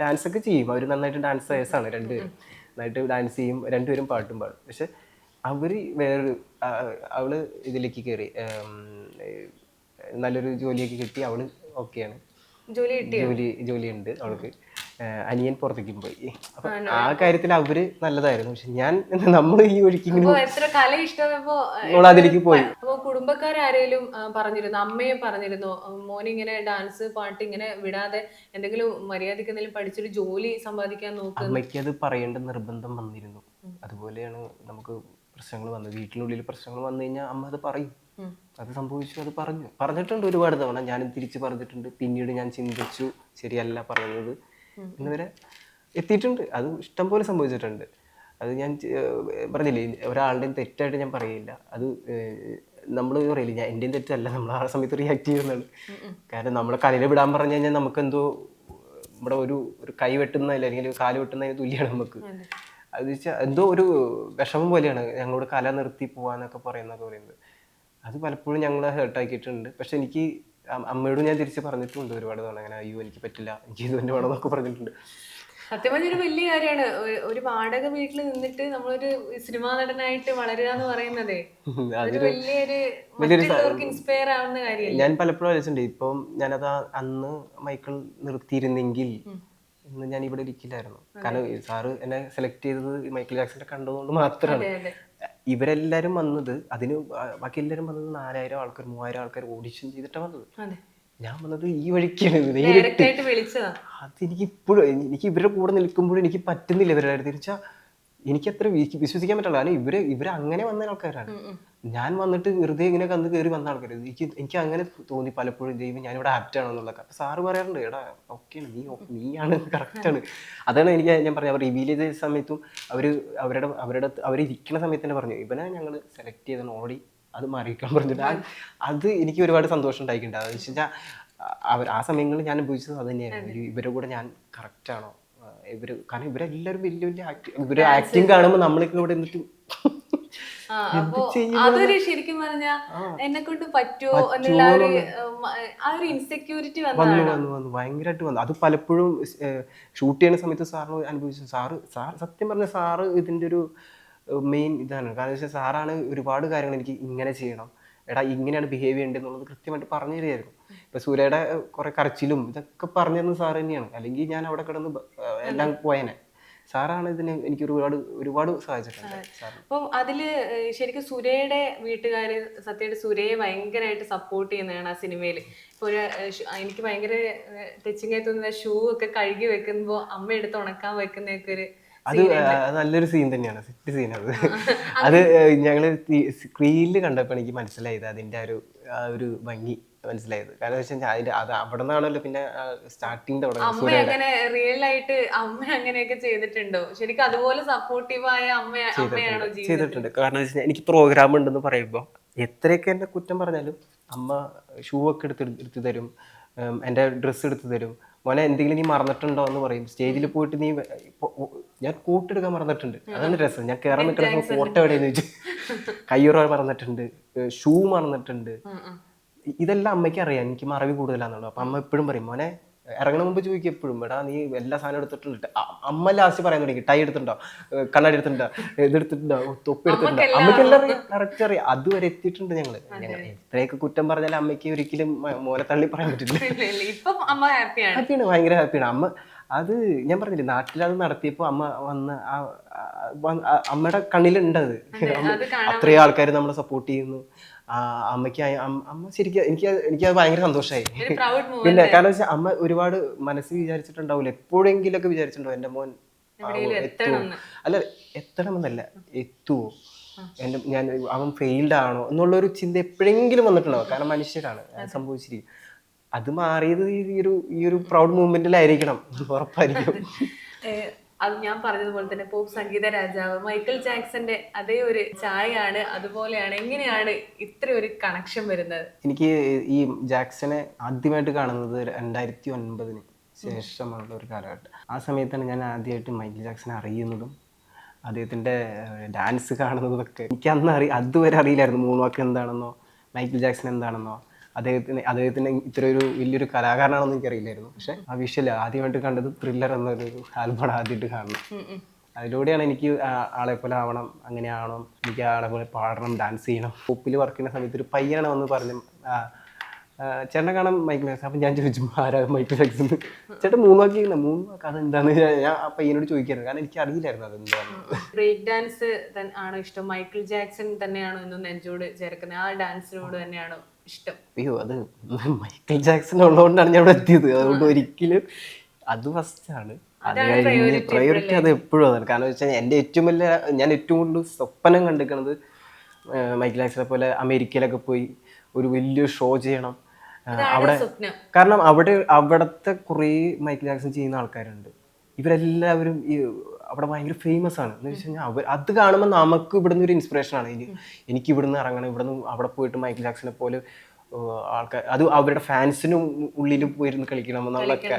ഡാൻസ് ഒക്കെ ചെയ്യും. അവർ നന്നായിട്ട് ഡാൻസ് ആണ് രണ്ടുപേരും. നന്നായിട്ട് ഡാൻസ് ചെയ്യും രണ്ടുപേരും പാട്ടും പാടും. പക്ഷെ അവർ വേറൊരു അവൾ ഇതിലേക്ക് കയറി നല്ലൊരു ജോലിയൊക്കെ കിട്ടി അവൾ ഓക്കെയാണ് ജോലി ജോലി ജോലിയുണ്ട് അവൾക്ക്. അനിയൻ പുറത്തേക്കും പോയി. അപ്പൊ ആ കാര്യത്തിൽ അവർ നല്ലതായിരുന്നു. പക്ഷെ ഞാൻ നമ്മൾ ഈ ഒഴിക്കുന്നു എത്ര കല ഇഷ്ടമായപ്പോ നമ്മൾ അതിലേക്ക് പോയി. അപ്പൊ കുടുംബക്കാരാരേലും ആ, പറഞ്ഞിരുന്നു അമ്മയും പറഞ്ഞിരുന്നു മോനെ ഇങ്ങനെ ഡാൻസ് പാട്ട് ഇങ്ങനെ വിടാതെ എന്തെങ്കിലും മര്യാദയ്ക്ക് എന്തെങ്കിലും പഠിച്ചൊരു ജോലി സമ്പാദിക്കാൻ നോക്ക്. അമ്മയ്ക്ക് അത് പറയേണ്ട നിർബന്ധം വന്നിരുന്നു. അതുപോലെയാണ് നമുക്ക് പ്രശ്നങ്ങൾ വന്നത്. വീട്ടിനുള്ളിൽ പ്രശ്നങ്ങൾ വന്നു കഴിഞ്ഞാൽ അമ്മ അത് പറയും. അത് സംഭവിച്ചു അത് പറഞ്ഞു. പറഞ്ഞിട്ടുണ്ട് ഒരുപാട് തവണ. ഞാനും തിരിച്ച് പറഞ്ഞിട്ടുണ്ട്. പിന്നീട് ഞാൻ ചിന്തിച്ചു ശരിയല്ല പറഞ്ഞത്. എന്നിവരെ എത്തിയിട്ടുണ്ട്. അത് ഇഷ്ടംപോലെ സംഭവിച്ചിട്ടുണ്ട്. അത് ഞാൻ പറഞ്ഞില്ലേ ഒരാളുടെയും തെറ്റായിട്ട് ഞാൻ പറയില്ല. അത് നമ്മൾ പറയില്ല ഞാൻ എന്റെയും തെറ്റല്ല നമ്മൾ ആ സമയത്ത് റിയാക്ട് ചെയ്യുന്നതാണ്. കാരണം നമ്മളെ കലയിൽ വിടാൻ പറഞ്ഞു കഴിഞ്ഞാൽ നമുക്കെന്തോ നമ്മുടെ ഒരു ഒരു കൈ വെട്ടുന്നതിൽ അല്ലെങ്കിൽ ഒരു കാൽ വെട്ടുന്നതിന് തുല്യമാണ് നമുക്ക്. അതെ. അത് വെച്ചാൽ എന്തോ ഒരു വിഷമം പോലെയാണ് ഞങ്ങളോട് കല നിർത്തി പോവാന്നൊക്കെ പറയുന്നൊക്കെ പറയുന്നത്. അത് പലപ്പോഴും ഞങ്ങളെ ഹേർട്ടാക്കിയിട്ടുണ്ട് പക്ഷെ എനിക്ക് അമ്മയോടും ഞാൻ തിരിച്ച് പറഞ്ഞിട്ടുണ്ട് ഒരുപാട് തവണ അങ്ങനെ അയ്യോ എനിക്ക് പറ്റില്ല. എനിക്ക് ഇത് തന്നെ വേണമെന്നൊക്കെ പറഞ്ഞിട്ടുണ്ട്. സത്യം പറഞ്ഞൊരു വലിയ കാര്യമാണ്. ഒരു വാടക വീട്ടിൽ നിന്നിട്ട് നമ്മളൊരു സിനിമാ നടനായിട്ട് വളരുക എന്ന് പറയുന്നതേ. വലിയൊരു ഇൻസ്പയർ ആവുന്ന കാര്യമല്ല ഞാൻ പലപ്പോഴും ആലോചിച്ചിട്ടുണ്ട്. ഇപ്പം ഞാനത് അന്ന് മൈക്കിൾ നിർത്തിയിരുന്നെങ്കിൽ ഇന്ന് ഞാൻ ഇവിടെ ഇരിക്കില്ലായിരുന്നു കാരണം സാറ് എന്നെ സെലക്ട് ചെയ്തത് മൈക്കിൾ ജാക്സന്റെ കണ്ടതുകൊണ്ട് മാത്രമാണ് ഇവരെല്ലാരും വന്നത് അതിന് ബാക്കി എല്ലാരും വന്നത് നാലായിരം ആൾക്കാർ മൂവായിരം ആൾക്കാർ ഓഡിഷൻ ചെയ്തിട്ടാണ് വന്നത്. ഞാൻ വന്നത് ഈ വഴിക്കാണ് നേരിട്ട്. അതെനിക്ക് ഇപ്പോഴും എനിക്ക് ഇവരുടെ കൂടെ നിൽക്കുമ്പോഴും എനിക്ക് പറ്റുന്നില്ല ഇവരുടെ അടുത്ത് വെച്ചാൽ എനിക്ക് അത്ര വിശ്വസിക്കാൻ പറ്റില്ല കാരണം ഇവർ ഇവർ അങ്ങനെ വന്ന ആൾക്കാരാണ്. ഞാൻ വന്നിട്ട് വെറുതെ ഇങ്ങനെ കന്ന് കയറി വന്ന ആൾക്കാർ എനിക്ക് എനിക്ക് അങ്ങനെ തോന്നി പലപ്പോഴും ദൈവം ഞാനിവിടെ ആപ്റ്റ് ആക്റ്റ് ആണെന്നുള്ള അപ്പൊ സാറ് പറയാറുണ്ട് എടാ ഓക്കെയാണ് നീ നീ നീയാണ് കറക്റ്റ് ആണ്. അതാണ് എനിക്ക് ഞാൻ പറഞ്ഞത്. അവർ റിവീൽ ചെയ്ത സമയത്തും അവർ അവരുടെ അവരുടെ അവരിരിക്കുന്ന സമയത്ത് തന്നെ പറഞ്ഞു ഇവനെ ഞങ്ങൾ സെലക്ട് ചെയ്താണ് ഓടി അത് മാറിയിക്കാൻ പറഞ്ഞിട്ട്. അത് എനിക്ക് ഒരുപാട് സന്തോഷം ഉണ്ടായിട്ടുണ്ട്. അതെന്ന് വെച്ച് കഴിഞ്ഞാൽ അവർ ആ സമയങ്ങളിൽ ഞാൻ അനുഭവിച്ചത് അത് തന്നെയായിരുന്നു. ഇവരുടെ കൂടെ ഞാൻ കറക്റ്റ് ഇവർ കാരണം ഇവരെല്ലാവരും വലിയ വലിയ ഇവർ ആക്ടിങ് കാണുമ്പോൾ നമ്മളൊക്കെ ഇവിടെ അപ്പൊ അതൊരു ശരിക്കും പറഞ്ഞ എന്നെ കൊണ്ട് പറ്റുമോ എന്നുള്ള ആ ഒരു ഇൻസെക്യൂരിറ്റി വന്നു വന്നു ഭയങ്കരമായിട്ട് വന്നു. അത് പലപ്പോഴും ഷൂട്ട് ചെയ്യുന്ന സമയത്ത് സാറിന് അനുഭവിച്ചു. സാറ് സാർ സത്യം പറഞ്ഞ സാറ് ഇതിന്റെ ഒരു മെയിൻ ഇതാണ്. കാരണം വെച്ചാൽ സാറാണ് ഒരുപാട് കാര്യങ്ങൾ എനിക്ക് ഇങ്ങനെ ചെയ്യണം. എടാ ഇങ്ങനെയാണ് ബിഹേവ് ചെയ്യേണ്ടത് എന്നുള്ളത് കൃത്യമായിട്ട് പറഞ്ഞു തരുമായിരുന്നു ഇപ്പൊ സൂര്യയുടെ കുറെ കരച്ചിലും ഇതൊക്കെ പറഞ്ഞു തരുന്നത് സാർ തന്നെയാണ്. അല്ലെങ്കിൽ ഞാൻ അവിടെ കിടന്ന് എല്ലാം പോയനെ. സാറാണ് ഇതിന് എനിക്ക് ഒരുപാട് ഒരുപാട് സഹായിച്ചിട്ടുണ്ട് അപ്പം അതിൽ ശരിക്കും സുരയുടെ വീട്ടുകാര് സത്യമായിട്ട് സുരയെ ഭയങ്കരമായിട്ട് സപ്പോർട്ട് ചെയ്യുന്നതാണ് ആ സിനിമയിൽ ഇപ്പൊ ഒരു എനിക്ക് ഭയങ്കര ടച്ചിങ് ആയി തോന്നുന്ന ഷൂ ഒക്കെ കഴുകി വെക്കുമ്പോ അമ്മ എടുത്ത് ഉണക്കാൻ വെക്കുന്നൊക്കെ ഒരു അത് നല്ലൊരു സീൻ തന്നെയാണ്. സെറ്റ് സീൻ അത്. അത് ഞങ്ങൾ സ്ക്രീനിൽ കണ്ടപ്പോൾ എനിക്ക് മനസ്സിലായത് അതിന്റെ ആ ഒരു ആ ഒരു ഭംഗി മനസ്സിലായത്. കാരണം വെച്ചാൽ അതിന്റെ അത് അവിടെ നിന്നാണല്ലോ പിന്നെ സ്റ്റാർട്ടിങ് അമ്മ അങ്ങനെ റിയൽ ആയിട്ട് അമ്മ അങ്ങനെയൊക്കെ ചെയ്തിട്ടുണ്ടോ? ശരിക്കും അതുപോലെ സപ്പോർട്ടീവായ അമ്മ അമ്മയാണോ ചെയ്തിട്ടുണ്ട്. കാരണം വെച്ചാൽ എനിക്ക് പ്രോഗ്രാം ഉണ്ടെന്ന് പറയുമ്പോൾ എത്രയൊക്കെ എന്നെ കുറ്റം പറഞ്ഞാലും അമ്മ ഷൂ ഒക്കെ എടുത്ത് എടുത്തു തരും എന്റെ എന്റെ ഡ്രസ്സ് എടുത്ത് തരും മോനെ എന്തെങ്കിലും നീ മറന്നിട്ടുണ്ടോ എന്ന് പറയും. സ്റ്റേജിൽ പോയിട്ട് നീ ഞാൻ കൂട്ടെടുക്കാൻ മറന്നിട്ടുണ്ട്. അതാണ് രസം. ഞാൻ കയറാൻ നിൽക്കുന്ന ഫോട്ടോ എവിടെയെന്ന് വെച്ച് കയ്യുറ മറന്നിട്ടുണ്ട്. ഷൂ മറന്നിട്ടുണ്ട്. ഇതെല്ലാം അമ്മയ്ക്ക് അറിയാം. എനിക്ക് മറവി കൂടുതലാണെന്നുള്ളൂ അപ്പൊ അമ്മ എപ്പോഴും പറയും മോനെ ഇറങ്ങണ മുമ്പ് ചോദിക്കും എപ്പോഴും എടാ നീ എല്ലാ സാധനം എടുത്തിട്ടുണ്ട്. അമ്മ ലാസ്റ്റ് പറയാൻ തുടങ്ങി ടൈ എടുത്തിട്ടുണ്ടോ? കണ്ണാടി എടുത്തിട്ടുണ്ടോ? ഇതെടുത്തിട്ടുണ്ടോ തൊപ്പി എടുത്തിട്ടുണ്ടോ? അമ്മയ്ക്ക് എല്ലാം അറിയാം. കറക്റ്റ് അറിയാം. അതുവരെ എത്തിയിട്ടുണ്ട് ഞങ്ങൾ. ഞങ്ങൾ എത്രയൊക്കെ കുറ്റം പറഞ്ഞാലും അമ്മയ്ക്ക് ഒരിക്കലും മോനെ തള്ളി പറയാൻ പറ്റില്ല. ഹാപ്പിയാണ് ഭയങ്കര ഹാപ്പിയാണ് അമ്മ അത് ഞാൻ പറഞ്ഞില്ലേ നാട്ടിൽ അത് നടത്തിയപ്പോൾ അമ്മ വന്ന് ആ- അമ്മയുടെ കണ്ണിലുണ്ട് അത്. അത്രയും ആൾക്കാർ നമ്മളെ സപ്പോർട്ട് ചെയ്യുന്നു. അമ്മയ്ക്ക് അമ്മ- ശരിക്കും എനിക്ക് എനിക്ക് അത് ഭയങ്കര സന്തോഷമായി പിന്നെ കാരണം വെച്ചാൽ അമ്മ ഒരുപാട് മനസ്സിൽ വിചാരിച്ചിട്ടുണ്ടാവില്ല എപ്പോഴെങ്കിലൊക്കെ വിചാരിച്ചിട്ടുണ്ടോ എന്റെ മോൻ എവിടെയെങ്കിലും അല്ല എത്തണമെന്നല്ല എത്തുവോ. എന്റെ ഞാൻ അവൻ ഫെയിൽഡ് ആണോ എന്നുള്ളൊരു ചിന്ത എപ്പോഴെങ്കിലും വന്നിട്ടുണ്ടാവും. കാരണം മനുഷ്യരാണ് സംഭവിച്ചിരിക്കും. അത് മാറിയത് ഈ ഒരു ഈ ഒരു പ്രൗഡ് മൂവ്മെന്റിലായിരിക്കണം ഉറപ്പായിരിക്കും. അത് ഞാൻ പറഞ്ഞതുപോലെ തന്നെ പോപ്പ് സംഗീത രാജാവ് മൈക്കിൾ ജാക്സന്റെ അതേ ഒരു ചായയാണ് അതുപോലെയാണ് എങ്ങനെയാണ് ഇത്ര ഒരു കണക്ഷൻ വരുന്നത്? എനിക്ക് ഈ ജാക്സനെ ആദ്യമായിട്ട് കാണുന്നത് രണ്ടായിരത്തി ഒൻപതിന് ശേഷമുള്ള ഒരു കാലഘട്ടം. ആ സമയത്താണ് ഞാൻ ആദ്യമായിട്ട് മൈക്കിൾ ജാക്സനെ അറിയുന്നതും അദ്ദേഹത്തിന്റെ ഡാൻസ് കാണുന്നതൊക്കെ എനിക്ക് അന്ന് അറി അതുവരെ അറിയില്ലായിരുന്നു മൂന്ന് വാക്ക് എന്താണെന്നോ മൈക്കിൾ ജാക്സൺ എന്താണെന്നോ. അദ്ദേഹത്തിന് അദ്ദേഹത്തിന് ഇത്ര ഒരു വലിയൊരു കലാകാരനാണെന്ന് എനിക്കറിയില്ലായിരുന്നു. പക്ഷെ ആ വിഷ്വൽ ആദ്യമായിട്ട് കണ്ടത് ത്രില്ലർ എന്നൊരു ആൽബമാണ് ആദ്യമായിട്ട് കാണുന്നത്. അതിലൂടെയാണ് എനിക്ക് ആളെ പോലെ ആവണം അങ്ങനെ ആവണം എനിക്ക് ആളെ പോലെ പാടണം ഡാൻസ് ചെയ്യണം. പോപ്പിൽ വർക്ക് ചെയ്യുന്ന സമയത്ത് ഒരു പയ്യനാണ് വന്ന് പറഞ്ഞു ചേട്ടനെ കാണാൻ മൈക്ക് മാക്സ് അപ്പം ഞാൻ ചോദിച്ചു ആരാ മൈക്ക് മാക്സ് ചേട്ടൻ മൂന്ന് വാക്ക് ചെയ്യുന്ന. മൂന്ന് വാക്ക് അതെന്താന്ന് ഞാൻ ഞാൻ ആ പയ്യനോട് ചോദിക്കായിരുന്നു. കാരണം എനിക്ക് അറിയില്ലായിരുന്നു അതെന്താണ് ബ്രേക്ക് ഡാൻസ് ആണോ ഇഷ്ടം? മൈക്കിൾ ജാക്സൺ തന്നെയാണോ എന്നും നെഞ്ചോട് ചേർക്കുന്നത്? ആ ഡാൻസിനോട് തന്നെയാണോ ഇഷ്ടം. അയ്യോ അത് മൈക്കിൾ ജാക്സൺ ഉള്ളതുകൊണ്ടാണ് ഞാൻ ഇവിടെ എത്തിയത്. അതുകൊണ്ട് ഒരിക്കലും അത് ഫസ്റ്റ് ആണ്. അത് കഴിഞ്ഞ് പ്രയോറിറ്റി അത് എപ്പോഴും അതാണ്. കാരണം വെച്ചാൽ എന്റെ ഏറ്റവും വലിയ ഞാൻ ഏറ്റവും കൂടുതൽ സ്വപ്നം കണ്ടിരിക്കുന്നത് മൈക്കിൾ ജാക്സനെ പോലെ അമേരിക്കയിലൊക്കെ പോയി ഒരു വലിയ ഷോ ചെയ്യണം. അവിടെ കാരണം അവിടെ അവിടുത്തെ കുറേ മൈക്കിൾ ജാക്സൺ ചെയ്യുന്ന ആൾക്കാരുണ്ട്. ഇവരെല്ലാവരും ഈ അവിടെ ഭയങ്കര ഫേമസ് ആണ്. എന്ന് വെച്ച് കഴിഞ്ഞാൽ അവർ അത് കാണുമ്പോൾ നമുക്ക് ഇവിടുന്ന് ഒരു ഇൻസ്പിറേഷൻ ആണ്. ഇനി എനിക്ക് ഇവിടുന്ന് ഇറങ്ങണം ഇവിടുന്ന് അവിടെ പോയിട്ട് മൈക്കിൾ ജാക്സനെ പോലെ ആൾക്കാർ അത് അവരുടെ ഫാൻസിനും ഉള്ളിൽ പോയിരുന്ന് കളിക്കണം എന്നുള്ളതൊക്കെ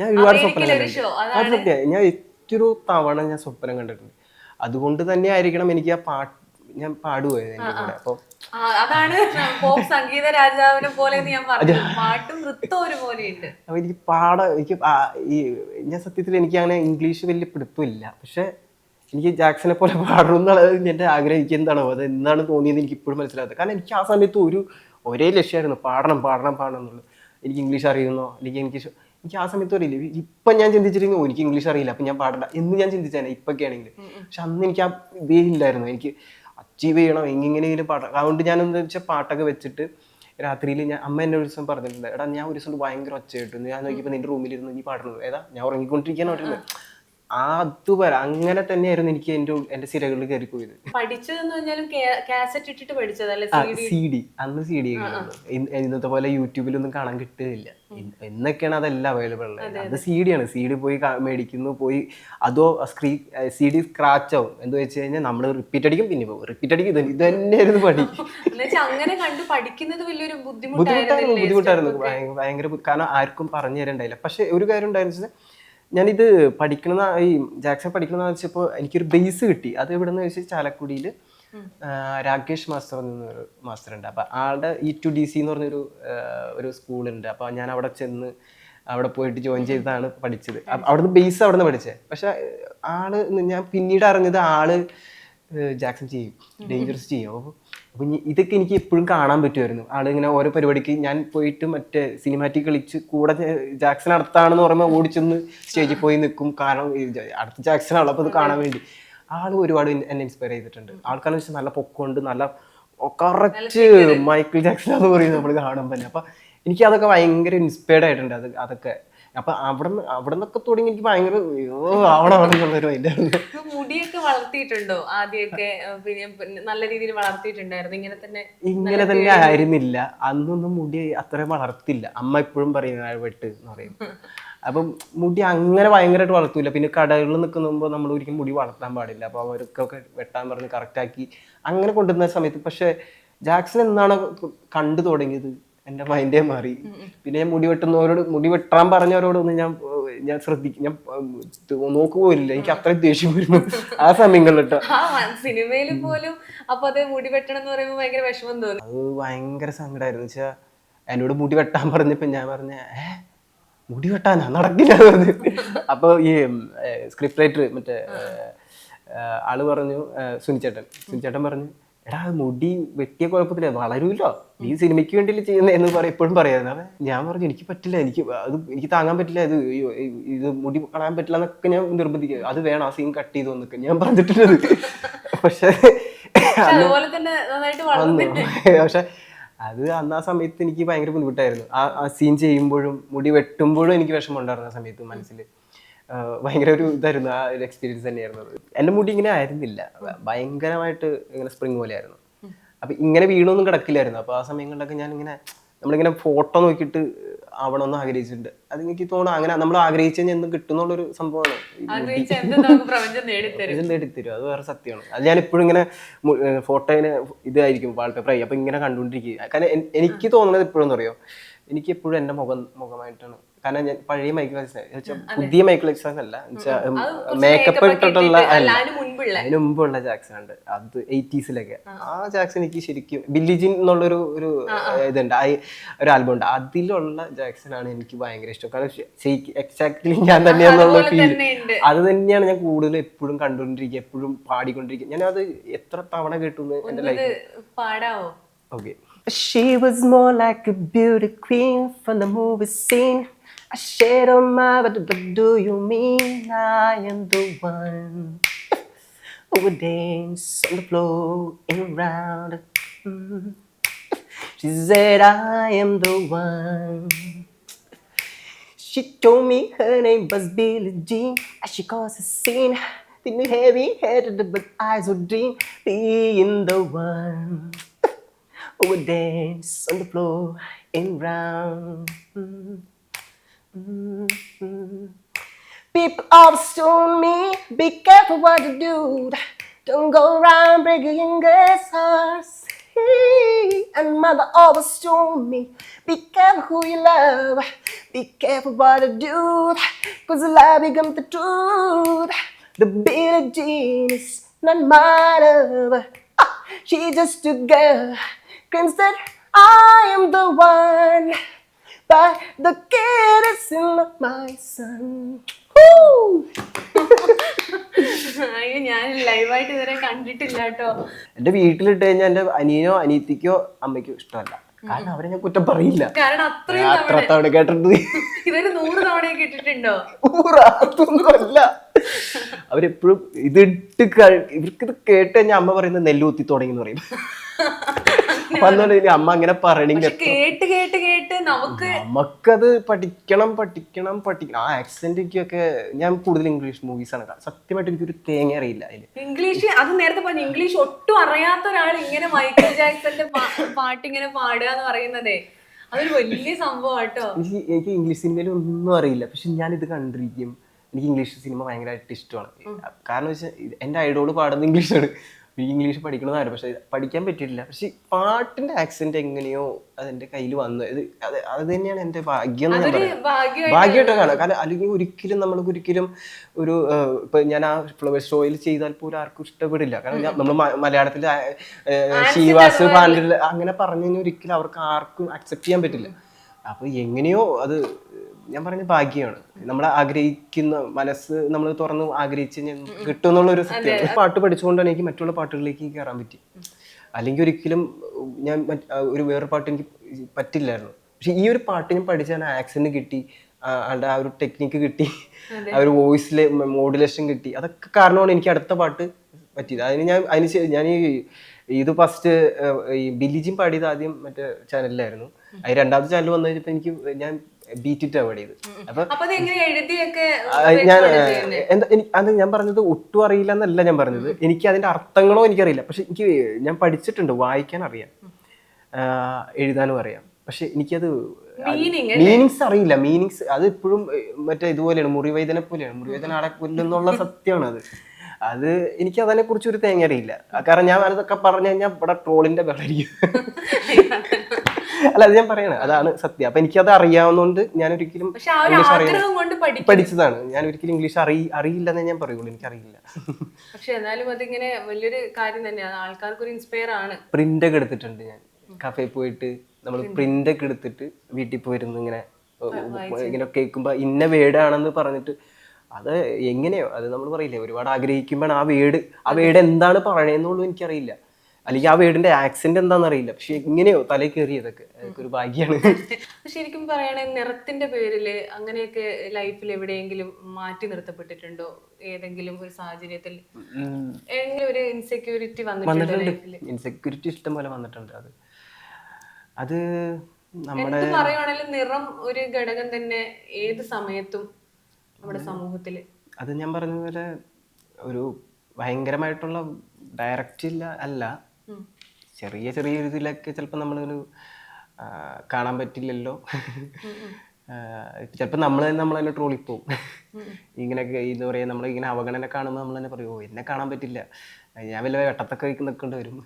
ഞാൻ ഒരുപാട് സ്വപ്നം കണ്ടിട്ടുണ്ട്. ഞാൻ ഏറ്റൊരു തവണ ഞാൻ സ്വപ്നം കണ്ടിട്ടുണ്ട്. അതുകൊണ്ട് തന്നെ ആയിരിക്കണം എനിക്ക് ആ പാട്ട് ഞാൻ പാടുപോയത് എന്റെ കൂടെ. അപ്പോൾ അതാണ് പോപ്പ് സംഗീത രാജാവിനെ പോലെ ഞാൻ പറഞ്ഞു. പാട്ടും നൃത്തം ഒരുപോലെയുണ്ട്. എനിക്ക് പാട എനിക്ക് ഈ ഞാൻ സത്യത്തിൽ എനിക്ക് അങ്ങനെ ഇംഗ്ലീഷ് വലിയ പിടുത്തമില്ല. പക്ഷെ എനിക്ക് ജാക്സനെ പോലെ പാടണം എന്നുള്ളത് എന്റെ ആഗ്രഹം എനിക്ക് എന്താണോ? അത് എന്താണ് തോന്നിയത് എനിക്ക് ഇപ്പോഴും മനസ്സിലാകാത്തത്. കാരണം എനിക്ക് ആ സമയത്ത് ഒരു ഒരേ ലക്ഷ്യമായിരുന്നു. പാടണം പാടണം പാടണം എന്നുള്ളത്. എനിക്ക് ഇംഗ്ലീഷ് അറിയുന്നോ? അല്ലെങ്കിൽ എനിക്ക് എനിക്ക് ആ സമയത്ത് അറിയില്ല ഇപ്പം ഞാൻ ചിന്തിച്ചിരുന്നു എനിക്ക് ഇംഗ്ലീഷ് അറിയില്ല. അപ്പം ഞാൻ പാടണ്ട. എന്ന് ഞാൻ ചിന്തിച്ചാണ് ഇപ്പൊക്കെ ആണെങ്കിൽ പക്ഷെ അന്ന് എനിക്ക് ആ ഇതേ ഇല്ലായിരുന്നു. എനിക്ക് അച്ചീവ് ചെയ്യണം. എങ്ങനെയെങ്കിലും പാട്ട് അതുകൊണ്ട് ഞാൻ എന്താ വെച്ചാൽ പാട്ടൊക്കെ വെച്ചിട്ട് രാത്രിയിൽ ഞാൻ അമ്മ എന്നെ ഒരു ദിവസം പറഞ്ഞിട്ടുണ്ട് എടാ ഞാൻ ഒരു ദിവസം ഭയങ്കര ഒച്ചയായിട്ടുണ്ട്. ഞാൻ നോക്കിയപ്പോൾ നിന്റെ റൂമിലിരുന്ന് നീ പാടുന്നത് ഏതാ? ഞാൻ ഉറങ്ങിക്കൊണ്ടിരിക്കാൻ പറയുന്നത് അതുവരെ അങ്ങനെ തന്നെയായിരുന്നു എനിക്ക് എന്റെ എന്റെ എന്റെ സിരകളിൽ കയറി പോയത് പഠിച്ചതെന്ന് പറഞ്ഞാലും കാസറ്റ് ഇട്ടിട്ട് പഠിച്ചതല്ലേ ആ സി ഡി അന്ന് സി ഡി ഇന്നത്തെ പോലെ യൂട്യൂബിലൊന്നും കാണാൻ കിട്ടുന്നില്ല എന്നൊക്കെയാണ് അതെല്ലാം അവൈലബിൾ ഉള്ളത്. അത് സി ഡി ആണ്. സി ഡി പോയി മേടിക്കുന്നു പോയി അതോ സ്ക്രീ സി ഡി സ്ക്രാച്ച് ആവും. എന്ന് വെച്ച് കഴിഞ്ഞാൽ നമ്മൾ റിപ്പീറ്റ് അടിക്കും പിന്നെ പോകും റിപ്പീറ്റ് അടിക്കും. ഇത് തന്നെയായിരുന്നു പണി. അങ്ങനെ കണ്ട് പഠിക്കുന്നത് വലിയൊരു ബുദ്ധിമുട്ടായിരുന്നു ബുദ്ധിമുട്ടായിരുന്നു. ഭയങ്കര കാരണം ആർക്കും പറഞ്ഞു തരണ്ടായില്ല. പക്ഷെ ഒരു കാര്യം ഉണ്ടായിരുന്നു ഞാനിത് പഠിക്കണ ഈ ജാക്സൺ പഠിക്കണമെന്ന് വെച്ചപ്പോൾ എനിക്കൊരു ബേസ് കിട്ടി. അത് എവിടെ നിന്ന് വെച്ചാൽ ചാലക്കുടിയിൽ രാകേഷ് മാസ്റ്റർ എന്നൊരു മാസ്റ്റർ ഉണ്ട്. അപ്പം ആളുടെ ഇ ടു ഡി സി എന്ന് പറഞ്ഞൊരു ഒരു സ്കൂളുണ്ട് അപ്പോൾ ഞാൻ അവിടെ ചെന്ന് അവിടെ പോയിട്ട് ജോയിൻ ചെയ്താണ് പഠിച്ചത്. അപ്പ- അവിടുന്ന് ബേസ് അവിടെ നിന്ന് പഠിച്ചത് പക്ഷെ ആൾ ഞാൻ പിന്നീട് അറിഞ്ഞത് ആൾ ജാക്സൺ ചെയ്യും. ഡേഞ്ചറസ് ചെയ്യും. അപ്പോൾ അപ്പോൾ ഇനി ഇതൊക്കെ എനിക്ക് എപ്പോഴും കാണാൻ പറ്റുമായിരുന്നു. ആളിങ്ങനെ ഓരോ പരിപാടിക്ക് ഞാൻ പോയിട്ട് മറ്റേ സിനിമാറ്റിക് കളിച്ച് കൂടെ ജാക്സൺ അടുത്താണെന്ന് പറയുമ്പോൾ ഓടിച്ചെന്ന് സ്റ്റേജിൽ പോയി നിൽക്കും കാരണം അടുത്ത ജാക്സൺ ആണല്ലോ അപ്പോൾ അത് കാണാൻ വേണ്ടി. ആൾ ഒരുപാട് എന്നെ- ഇൻസ്പയർ ചെയ്തിട്ടുണ്ട്. ആൾക്കാരെന്ന് വെച്ചാൽ നല്ല പൊക്കമുണ്ട്. നല്ല കറക്റ്റ് മൈക്കിൾ ജാക്സൺ എന്ന് പറയുന്നത് നമ്മൾ കാണുമ്പോൾ തന്നെ. അപ്പം എനിക്ക് അതൊക്കെ ഭയങ്കര ഇൻസ്പയർഡ് ആയിട്ടുണ്ട്. അത് അതൊക്കെ. അപ്പം അവിടുന്ന് അവിടുന്നൊക്കെ തുടങ്ങി എനിക്ക് ഭയങ്കര ആവണമെന്നുള്ളൊരു അതിന്റെ മുടിയൊക്കെ വളർത്തിയിട്ടുണ്ടോ ആദ്യമൊക്കെ? പിന്നെ നല്ല രീതിയിൽ വളർത്തിയിട്ടുണ്ടായിരുന്നു. ഇങ്ങനെ തന്നെ ഇങ്ങനെ തന്നെ ആയിരുന്നില്ല. അന്നൊന്നും മുടി അത്ര വളർത്തില്ല. അമ്മ ഇപ്പോഴും പറയുന്ന വെട്ട് എന്ന് പറയും. അപ്പം മുടി അങ്ങനെ ഭയങ്കരമായിട്ട് വളർത്തൂല. പിന്നെ കടകളിൽ നിൽക്കുമ്പോൾ നമ്മൾ ഒരിക്കലും മുടി വളർത്താൻ പാടില്ല. അപ്പോൾ അവർക്കൊക്കെ വെട്ടാൻ പറഞ്ഞ് കറക്റ്റാക്കി അങ്ങനെ കൊണ്ടുവന്ന സമയത്ത് പക്ഷേ ജാക്സൺ എന്നാണ് കണ്ടു തുടങ്ങിയത്? എന്റെ മൈൻഡേ മാറി. പിന്നെ ഞാൻ മുടി വെട്ടുന്നവരോട് മുടി വെട്ടാൻ പറഞ്ഞവരോടൊന്നും ഞാൻ ഞാൻ ശ്രദ്ധിക്കും ഞാൻ നോക്കുപോലില്ല എനിക്ക് അത്രയും ദേഷ്യം വരുന്നു ആ സമയങ്ങളിൽ സിനിമയിൽ പോലും അപ്പൊ അത് മുടി വെട്ടണം എന്ന് പറയുമ്പോൾ ഭയങ്കര വിഷമം തോന്നും. അത് ഭയങ്കര സങ്കടമായിരുന്നു വെച്ചാൽ എന്നോട് മുടി വെട്ടാൻ പറഞ്ഞപ്പോ ഞാൻ പറഞ്ഞ ഏ മുടി വെട്ടാനാ? നടക്കില്ല അപ്പൊ ഈ സ്ക്രിപ്റ്റ് റൈറ്റർ മറ്റേ ആൾ പറഞ്ഞു സുനിചേട്ടൻ സുനിച്ചേട്ടൻ. സുനിച്ചേട്ടൻ പറഞ്ഞു എടാ മുടി വെട്ടിയ കുഴപ്പത്തില്ല വളരൂല്ലോ നീ സിനിമയ്ക്ക് വേണ്ടി ചെയ്യുന്ന എന്ന് പറയും എപ്പോഴും പറയായിരുന്നു ഞാൻ പറഞ്ഞു എനിക്ക് പറ്റില്ല. എനിക്ക് അത് എനിക്ക് താങ്ങാൻ പറ്റില്ല. ഇത് ഇത് മുടി കളയാൻ പറ്റില്ല എന്നൊക്കെ ഞാൻ നിർബന്ധിക്കുക അത് വേണം ആ സീൻ കട്ട് ചെയ്തു എന്നൊക്കെ ഞാൻ പറഞ്ഞിട്ടുണ്ട് പക്ഷെ പക്ഷെ അത് അന്ന് ആ സമയത്ത് എനിക്ക് ഭയങ്കര ബുദ്ധിമുട്ടായിരുന്നു. ആ ആ സീൻ ചെയ്യുമ്പോഴും മുടി വെട്ടുമ്പോഴും എനിക്ക് വിഷമം ഉണ്ടായിരുന്നു ആ സമയത്ത് മനസ്സിൽ ഭയങ്കര ഒരു ഇതായിരുന്നു. ആ ഒരു എക്സ്പീരിയൻസ് തന്നെയായിരുന്നു എന്റെ മുടി ഇങ്ങനെ ആയിരുന്നില്ല. ഭയങ്കരമായിട്ട് ഇങ്ങനെ സ്പ്രിങ് പോലെ ആയിരുന്നു അപ്പൊ ഇങ്ങനെ വീണൊന്നും കിടക്കില്ലായിരുന്നു. അപ്പോൾ ആ സമയങ്ങളിലൊക്കെ ഞാൻ ഇങ്ങനെ നമ്മളിങ്ങനെ ഫോട്ടോ നോക്കിയിട്ട് ആവണമെന്ന് ആഗ്രഹിച്ചിട്ടുണ്ട്. അത് എനിക്ക് തോന്നുന്നു അങ്ങനെ നമ്മൾ ആഗ്രഹിച്ചു കഴിഞ്ഞാൽ എന്തും കിട്ടുന്നുള്ളൊരു സംഭവമാണ്. നേടിത്തരും. അത് വേറെ സത്യമാണ്. അത് ഞാൻ ഇപ്പോഴും ഇങ്ങനെ ഫോട്ടോയിന് ഇതായിരിക്കും വാൾപേപ്പർ ആയി. അപ്പൊ ഇങ്ങനെ കണ്ടുകൊണ്ടിരിക്കുക. കാരണം എനിക്ക് തോന്നുന്നത് എപ്പോഴും അറിയോ എനിക്ക് എപ്പോഴും എന്റെ മുഖം മുഖമായിട്ടാണ് കാരണം ഞാൻ പഴയ മൈക്കിൾ ജാക്സൺ പുതിയ മൈക്കിൾ ജാക്സൺ അല്ല. മേക്കപ്പ് ഇട്ടിട്ടുള്ള അല്ല. അല്ല അതിന് മുൻപുള്ള അതിന് മുമ്പുള്ള ജാക്സൺ ഉണ്ട്. അത് എയ്റ്റീസിലൊക്കെ ആ. ജാക്സൺ എനിക്ക് ശരിക്കും ബില്ലിജിൻ എന്നുള്ളൊരു ഒരു ഇതുണ്ട്. ആ ഒരു ആൽബം ഉണ്ട്. അതിലുള്ള ജാക്സൺ ആണ് എനിക്ക് ഭയങ്കര ഇഷ്ടം. കാരണം എക്സാക്ട്ലി ഞാൻ തന്നെയാണെന്നുള്ള ഫീൽ അത് തന്നെയാണ് ഞാൻ കൂടുതൽ എപ്പോഴും കണ്ടുകൊണ്ടിരിക്കുക. എപ്പോഴും പാടിക്കൊണ്ടിരിക്കുക. ഞാൻ അത് എത്ര തവണ കേട്ടു എന്റെ ലൈഫ് ഓക്കെ പാടാവോ? Okay. She was more like a beauty queen from the movie scene. I shared on my, but, but do you mean I am the one who would dance on the floor and round? Mm. She said I am the one. She told me her name was Billie Jean and she caused a scene. Thin heavy headed, but eyes would dream being the one who would dance on the floor and round. Mm-hmm. People always told me, be careful what you do. Don't go around breaking girls' hearts. And mother always told me, be careful who you love. Be careful what you do. Cause lie becomes the truth. The Billie Jean is not my love. Ah, she's just a girl. That I am the one. But the kid is not my son. Woo! അയ്യോ ഞാൻ ലൈവായിട്ട് ഇതുവരെ കണ്ടിട്ടില്ല കേട്ടോ. എന്റെ വീട്ടിലിട്ട് കഴിഞ്ഞാൽ എന്റെ അനിയനോ അനിയത്തിക്കോ അമ്മയ്ക്കോ ഇഷ്ടമല്ല. കാരണം അവരെ ഞാൻ കുറ്റം പറയില്ല. കാരണം അത്രയും അത്ര തവണ കേട്ടിട്ടുണ്ട്. ഇതൊരു നൂറ് തവണയൊക്കെ ഇട്ടിട്ടുണ്ടോ ഊറാത്തൊന്നുമല്ല അവരെപ്പോഴും ഇതിട്ട് ഇട്ട് ഇവർക്ക് ഇത് കേട്ട് കഴിഞ്ഞാൽ അമ്മ പറയുന്നത് നെല്ലുകുത്തി തുടങ്ങി എന്ന് പറയും. അമ്മ അങ്ങനെ പറയണെങ്കിൽ കേട്ട് കേട്ട് കേട്ട് നമുക്ക് നമുക്കത് പഠിക്കണം പഠിക്കണം പഠിക്കണം. ആ ആക്സെന്റൊക്കെ ഞാൻ കൂടുതൽ ഇംഗ്ലീഷ് മൂവീസ് ആണ്. സത്യമായിട്ട് എനിക്കൊരു തേങ്ങ അറിയില്ല അതിൽ ഇംഗ്ലീഷ് അത് നേരത്തെ പറഞ്ഞു ഇംഗ്ലീഷ് ഒട്ടും അറിയാത്ത ഒരാൾ ഇങ്ങനെ മൈക്കിൾ ജാക്സന്റെ പാട്ട് ഇങ്ങനെ പാടുക എന്ന് പറയുന്നതേ. അതൊരു വലിയ സംഭവം കേട്ടോ. എനിക്ക് എനിക്ക് ഇംഗ്ലീഷ് സിനിമയിൽ ഒന്നും അറിയില്ല. പക്ഷെ ഞാൻ ഇത് കണ്ടിരിക്കും. എനിക്ക് ഇംഗ്ലീഷ് സിനിമ ഭയങ്കരമായിട്ട് ഇഷ്ടമാണ്. കാരണം വെച്ചാൽ എന്റെ ഐഡോൾ പാടുന്നത് ഇംഗ്ലീഷാണ്. എനിക്ക് ഇംഗ്ലീഷ് പഠിക്കണമെന്നായിരുന്നു. പക്ഷേ പഠിക്കാൻ പറ്റിയിട്ടില്ല. പക്ഷേ പാട്ടിന്റെ പാട്ടിന്റെ ആക്സെന്റ് എങ്ങനെയോ അതെന്റെ കയ്യിൽ വന്നു. ഇത് അത് അത് തന്നെയാണ് എന്റെ ഭാഗ്യം എന്ന് പറയുന്നത് അതൊരു ഭാഗ്യമായിട്ട് ഭാഗ്യമായിട്ട് കാണാം. കാരണം അല്ലെങ്കിൽ ഒരിക്കലും നമ്മൾക്ക് ഒരിക്കലും ഒരു ഇപ്പം ഞാൻ ആ ഫ്ലവർ ഷോയിൽ ചെയ്താൽ പോലും ആർക്കും ഇഷ്ടപ്പെടില്ല. കാരണം നമ്മൾ മലയാളത്തിൽ ശിവാസ് പാണ്ഡ്യ അങ്ങനെ പറഞ്ഞു കഴിഞ്ഞാൽ ഒരിക്കലും അവർക്ക് ആർക്കും അക്സെപ്റ്റ് ചെയ്യാൻ പറ്റില്ല. അപ്പോൾ എങ്ങനെയോ അത് ഞാൻ പറഞ്ഞ ഭാഗ്യമാണ്. നമ്മൾ ആഗ്രഹിക്കുന്ന മനസ്സ് നമ്മൾ തുറന്ന് ആഗ്രഹിച്ച് കിട്ടും എന്നുള്ള ഒരു സത്യം. പാട്ട് പഠിച്ചുകൊണ്ടാണ് എനിക്ക് മറ്റുള്ള പാട്ടുകളിലേക്ക് കയറാൻ പറ്റി. അല്ലെങ്കിൽ ഒരിക്കലും ഞാൻ ഒരു വേറെ പാട്ട് എനിക്ക് പറ്റില്ലായിരുന്നു. പക്ഷെ ഈ ഒരു പാട്ട് ഞാൻ പഠിച്ചാൽ ആക്സന്റ് കിട്ടി ആളുടെ ആ ഒരു ടെക്നിക്ക് കിട്ടി ആ ഒരു വോയിസിലെ മോഡുലേഷൻ കിട്ടി. അതൊക്കെ കാരണമാണ് എനിക്ക് അടുത്ത പാട്ട് പറ്റിയത്. അതിന് ഞാൻ അതിന് ഞാൻ ഈ ഇത് ഫസ്റ്റ് ഈ ബിലിജിം പാടിയത് ആദ്യം മറ്റേ ചാനലിലായിരുന്നു അത് രണ്ടാമത്തെ ചാനൽ വന്നു കഴിഞ്ഞപ്പോൾ എനിക്ക് ഞാൻ ബീറ്റിട്ടാണ് അവോയ്ഡ് ചെയ്ത് അപ്പൊ ഞാൻ എന്താ എനിക്ക് അത് ഞാൻ പറഞ്ഞത് ഒട്ടും അറിയില്ല എന്നല്ല ഞാൻ പറഞ്ഞത്. എനിക്ക് അതിന്റെ അർത്ഥങ്ങളോ എനിക്കറിയില്ല. പക്ഷെ എനിക്ക് ഞാൻ പഠിച്ചിട്ടുണ്ട് വായിക്കാൻ അറിയാം. എഴുതാനും അറിയാം. പക്ഷെ എനിക്കത് മീനിങ്സ് അറിയില്ല. മീനിങ്സ് അത് ഇപ്പോഴും മറ്റേ ഇതുപോലെയാണ്. മുറിവേദന പോലെയാണ്. മുറിവേദന ആടെ കൊല്ലുന്നുള്ള സത്യമാണ് അത് അത് എനിക്ക് അതിനെ കുറിച്ച് ഒരു തേങ്ങ അറിയില്ല. കാരണം ഞാൻ അതൊക്കെ പറഞ്ഞു കഴിഞ്ഞാൽ ഇവിടെ ട്രോളിന്റെ ബഹളായിരിക്കും അല്ല അത് ഞാൻ പറയണ. അതാണ് സത്യം. അപ്പൊ എനിക്കത് അറിയാവുന്നതുകൊണ്ട് ഞാൻ ഒരിക്കലും ഇംഗ്ലീഷ് അറിയാം പഠിച്ചതാണ്. ഞാൻ ഒരിക്കലും ഇംഗ്ലീഷ് അറിയി അറിയില്ലെന്നേ ഞാൻ പറയുള്ളൂ. എനിക്ക് അറിയില്ല പക്ഷെ എന്നാലും അതിങ്ങനെ വലിയൊരു കാര്യം തന്നെയാണ്. ആൾക്കാർക്ക് ഒരു ഇൻസ്പയർ ആണ്. പ്രിന്റ് ഒക്കെ എടുത്തിട്ടുണ്ട് ഞാൻ. കഫേ പോയിട്ട് നമ്മൾ പ്രിന്റ് ഒക്കെ എടുത്തിട്ട് വീട്ടിൽ പോയിരുന്നു ഇങ്ങനെ. ഇങ്ങനെ കേൾക്കുമ്പോ ഇന്ന വേർഡാണെന്ന് പറഞ്ഞിട്ട് അത് എങ്ങനെയോ അത് നമ്മൾ പറയില്ലേ ഒരുപാട് ആഗ്രഹിക്കുമ്പോഴാണ് ആ വേർഡ് ആ വേർഡ് എന്താണ് പറയുന്നുള്ളൂ എനിക്കറിയില്ല. അല്ലെങ്കിൽ ആ വീടിന്റെ ആക്സിഡന്റ് എന്താണെന്ന് അറിയില്ല പക്ഷെ ഇങ്ങനെയോ തലയിൽ കയറിയതൊക്കെ. അതൊക്കെ ഒരു ഭാഗ്യമാണ് ശരിക്കും പറയുകയാണെങ്കിൽ നിറത്തിന്റെ പേരിൽ അങ്ങനെയൊക്കെ ലൈഫിൽ എവിടെയെങ്കിലും മാറ്റി നിർത്തപ്പെട്ടിട്ടുണ്ടോ? ഏതെങ്കിലും ഒരു സാഹചര്യത്തിൽ ഒരു ഇൻസെക്യൂരിറ്റി വന്നിട്ടുണ്ടോ ഇൻസെക്യൂരിറ്റി ഇഷ്ടം പോലെ വന്നിട്ടുണ്ട്. അത് അത് നമ്മുടെ എന്ത് പറയുവാണെങ്കിലും നിറം ഒരു ഘടകം തന്നെ ഏത് സമയത്തും നമ്മുടെ സമൂഹത്തിൽ. അത് ഞാൻ പറഞ്ഞ പോലെ ഒരു ഭയങ്കരമായിട്ടുള്ള ഡയറക്റ്റ് ഇല്ല അല്ല. ചെറിയ ചെറിയ ഒരു ഇതിലൊക്കെ ചിലപ്പോൾ നമ്മളൊരു കാണാൻ പറ്റില്ലല്ലോ. ചിലപ്പോൾ നമ്മൾ തന്നെ നമ്മൾ തന്നെ ട്രോളിപ്പോവും ഇങ്ങനെയൊക്കെ എന്താ പറയുക നമ്മൾ ഇങ്ങനെ അവഗണന കാണുമ്പോൾ നമ്മൾ തന്നെ പറയുമോ എന്നെ കാണാൻ പറ്റില്ല. ഞാൻ വല്ല വെട്ടത്തൊക്കെ നിൽക്കേണ്ടി വരും.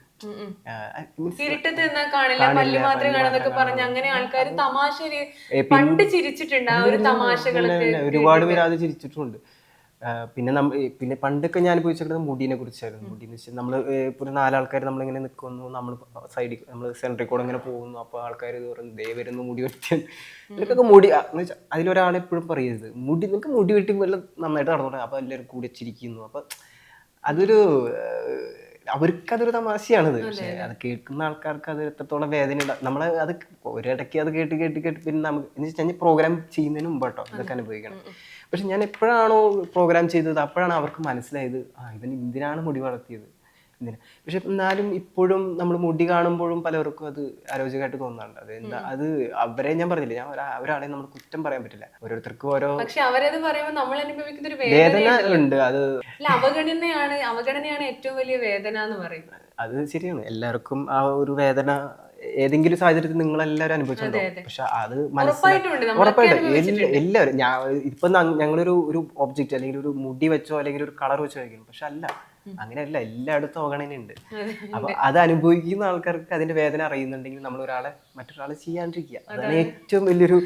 ഒരുപാട് പേര് അത് ചിരിച്ചിട്ടുണ്ട്. പിന്നെ നമ്മ പിന്നെ പണ്ടൊക്കെ ഞാൻ ചോദിച്ചിരുന്നത് മുടിനെ കുറിച്ചായിരുന്നു. മുടി എന്ന് വെച്ചാൽ നമ്മൾ ഇപ്പോൾ ഒരു നാലാൾക്കാർ നമ്മളിങ്ങനെ നിൽക്കുന്നു നമ്മൾ സൈഡിൽ നമ്മൾ സെൻട്രിൽ കൂടെ ഇങ്ങനെ പോകുന്നു. അപ്പോൾ ആൾക്കാർ ഇത് പറയുന്നു ദേ വരുന്നു മുടി വെട്ടി നിനക്കൊക്കെ മുടി എന്ന് വെച്ചാൽ അതിലൊരാൾ എപ്പോഴും പറയരുത്. മുടി നിങ്ങൾക്ക് മുടി വെട്ടി വല്ല നന്നായിട്ട് നടന്നോട്ടെ? അപ്പോൾ എല്ലാവരും കൂടെ ചിരിക്കുന്നു. അപ്പോൾ അതൊരു അവർക്കതൊരു തമാശയാണത്. പക്ഷെ അത്. കേൾക്കുന്ന ആൾക്കാർക്ക് അത് എത്രത്തോളം വേദന ഉണ്ടാകും നമ്മളെ അത് ഒരിടയ്ക്ക് അത് കേട്ട് കേട്ട് കേട്ട് പിന്നെ നമുക്ക് എന്ന് വെച്ചാൽ പ്രോഗ്രാം ചെയ്യുന്നതിന് മുമ്പ് കേട്ടോ ഇതൊക്കെ അനുഭവിക്കണം. പക്ഷെ ഞാൻ എപ്പോഴാണോ പ്രോഗ്രാം ചെയ്തത് അപ്പോഴാണ് അവർക്ക് മനസ്സിലായത് ആ ഇവൻ എന്തിനാണ് മുടി വളർത്തിയത്? എന്തിനാ? പക്ഷെ എന്നാലും ഇപ്പോഴും നമ്മൾ മുടി കാണുമ്പോഴും പലർക്കും അത് അരോചകമായിട്ട് തോന്നാറുണ്ട്. അത് എന്താ അത് അവരെ ഞാൻ പറഞ്ഞില്ല ഞാൻ അവരാണെങ്കിൽ ഒരാളെ നമ്മൾ കുറ്റം പറയാൻ പറ്റില്ല. ഓരോരുത്തർക്കും ഓരോ പക്ഷെ അവരത് പറയുമ്പോൾ നമ്മൾ അനുഭവിക്കുന്ന ഒരു വേദന ഉണ്ട് അത് അവഗണനയാണ് അവഗണനയാണ് ഏറ്റവും വലിയ വേദന എന്ന് പറയുന്നത്. അത് ശരിയാണ്. എല്ലാവർക്കും ആ ഒരു വേദന ഏതെങ്കിലും സാഹചര്യത്തിൽ നിങ്ങൾ എല്ലാവരും അനുഭവിച്ചിട്ടുണ്ടാവും പക്ഷെ അത് ഉണ്ട്. ഉറപ്പായിട്ടും. എല്ലാവരും ഞാൻ ഇപ്പൊ ഞങ്ങളൊരു ഒരു ഒബ്ജക്റ്റ് അല്ലെങ്കിൽ ഒരു മുടി വെച്ചോ അല്ലെങ്കിൽ ഒരു കളർ വെച്ചോ ആയിരിക്കും പക്ഷെ അല്ല. അങ്ങനെയല്ല. എല്ലായിടത്തും ഉണ്ട് അപ്പൊ അത് അനുഭവിക്കുന്ന ആൾക്കാർക്ക് അതിന്റെ വേദന അറിയുന്നുണ്ടെങ്കിൽ നമ്മൾ ഒരാളെ മറ്റൊരാളെ ചെയ്യാണ്ടിരിക്കുക. അതാണ് ഏറ്റവും വലിയൊരു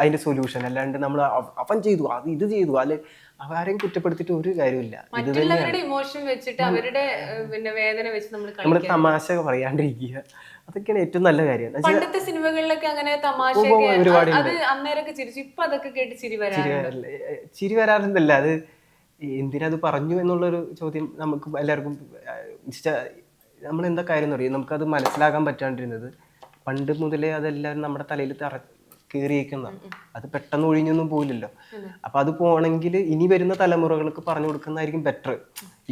അതിന്റെ സൊല്യൂഷൻ അല്ലാണ്ട് നമ്മൾ അവൻ ചെയ്തു. അത് ഇത് ചെയ്തു. അല്ലെ അവരെയും കുറ്റപ്പെടുത്തിട്ട് ഒരു കാര്യമില്ല മറ്റുള്ളവരുടെ ഇമോഷൻ വെച്ചിട്ട് അവരുടെ പിന്നെ വേദന വെച്ച് നമ്മൾ നമ്മൾ തമാശ പറയാണ്ടിരിക്കുക. അതൊക്കെയാണ് ഏറ്റവും നല്ല കാര്യം. പണ്ടത്തെ സിനിമകളിലൊക്കെ അങ്ങനെ തമാശ ഒരുപാട് അത് അന്നേരമൊക്കെ ചിരിച്ചു. ഇപ്പൊ അതൊക്കെ കേട്ട് ചിരി ചിരി വരാറില്ല. ചിരി വരാറുണ്ടല്ല. അത് എന്തിനത് പറഞ്ഞു എന്നുള്ളൊരു ചോദ്യം നമുക്ക് എല്ലാവർക്കും നമ്മൾ എന്താ കാര്യം എന്ന് പറയും നമുക്കത് മനസ്സിലാക്കാൻ പറ്റാണ്ടിരുന്നത്. പണ്ട് മുതലേ അതെല്ലാവരും നമ്മുടെ തലയിൽ തറ കയറിയേക്കുന്നതാണ് അത് പെട്ടെന്ന് ഒഴിഞ്ഞൊന്നും പോയില്ലല്ലോ അപ്പൊ അത് പോണെങ്കിൽ ഇനി വരുന്ന തലമുറകൾക്ക് പറഞ്ഞു കൊടുക്കുന്നതായിരിക്കും ബെറ്റർ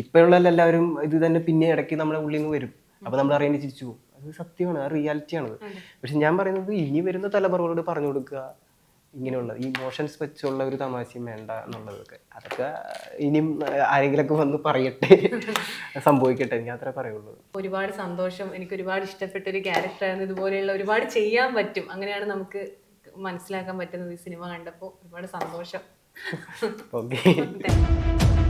ഇപ്പോഴുള്ള എല്ലാവരും ഇത് തന്നെ പിന്നെ ഇടയ്ക്ക് നമ്മളെ ഉള്ളിൽ നിന്ന് വരും. അപ്പൊ നമ്മൾ അറിയാൻ ചിരിച്ചു പോകും. അത് സത്യമാണ് ആ റിയാലിറ്റിയാണത് പക്ഷെ ഞാൻ പറയുന്നത് ഇനി വരുന്ന തലമുറകളോട് പറഞ്ഞു കൊടുക്കുക. ഇങ്ങനെയുള്ള ഈ ഇമോഷൻസ് വെച്ചുള്ള ഒരു തമാശയും വേണ്ട എന്നുള്ളതൊക്കെ. അതൊക്കെ ഇനിയും ആരെങ്കിലൊക്കെ വന്ന് പറയട്ടെ. സംഭവിക്കട്ടെ. ഞാൻ അത്ര പറയുള്ളൂ. ഒരുപാട് സന്തോഷം. എനിക്ക് ഒരുപാട് ഇഷ്ടപ്പെട്ട ഒരു ക്യാരക്ടറായിരുന്നു ഇതുപോലെയുള്ള ഒരുപാട് ചെയ്യാൻ പറ്റും. അങ്ങനെയാണ് നമുക്ക് മനസ്സിലാക്കാൻ പറ്റുന്നത് ഈ സിനിമ കണ്ടപ്പോൾ. ഒരുപാട് സന്തോഷം. ഓക്കെ.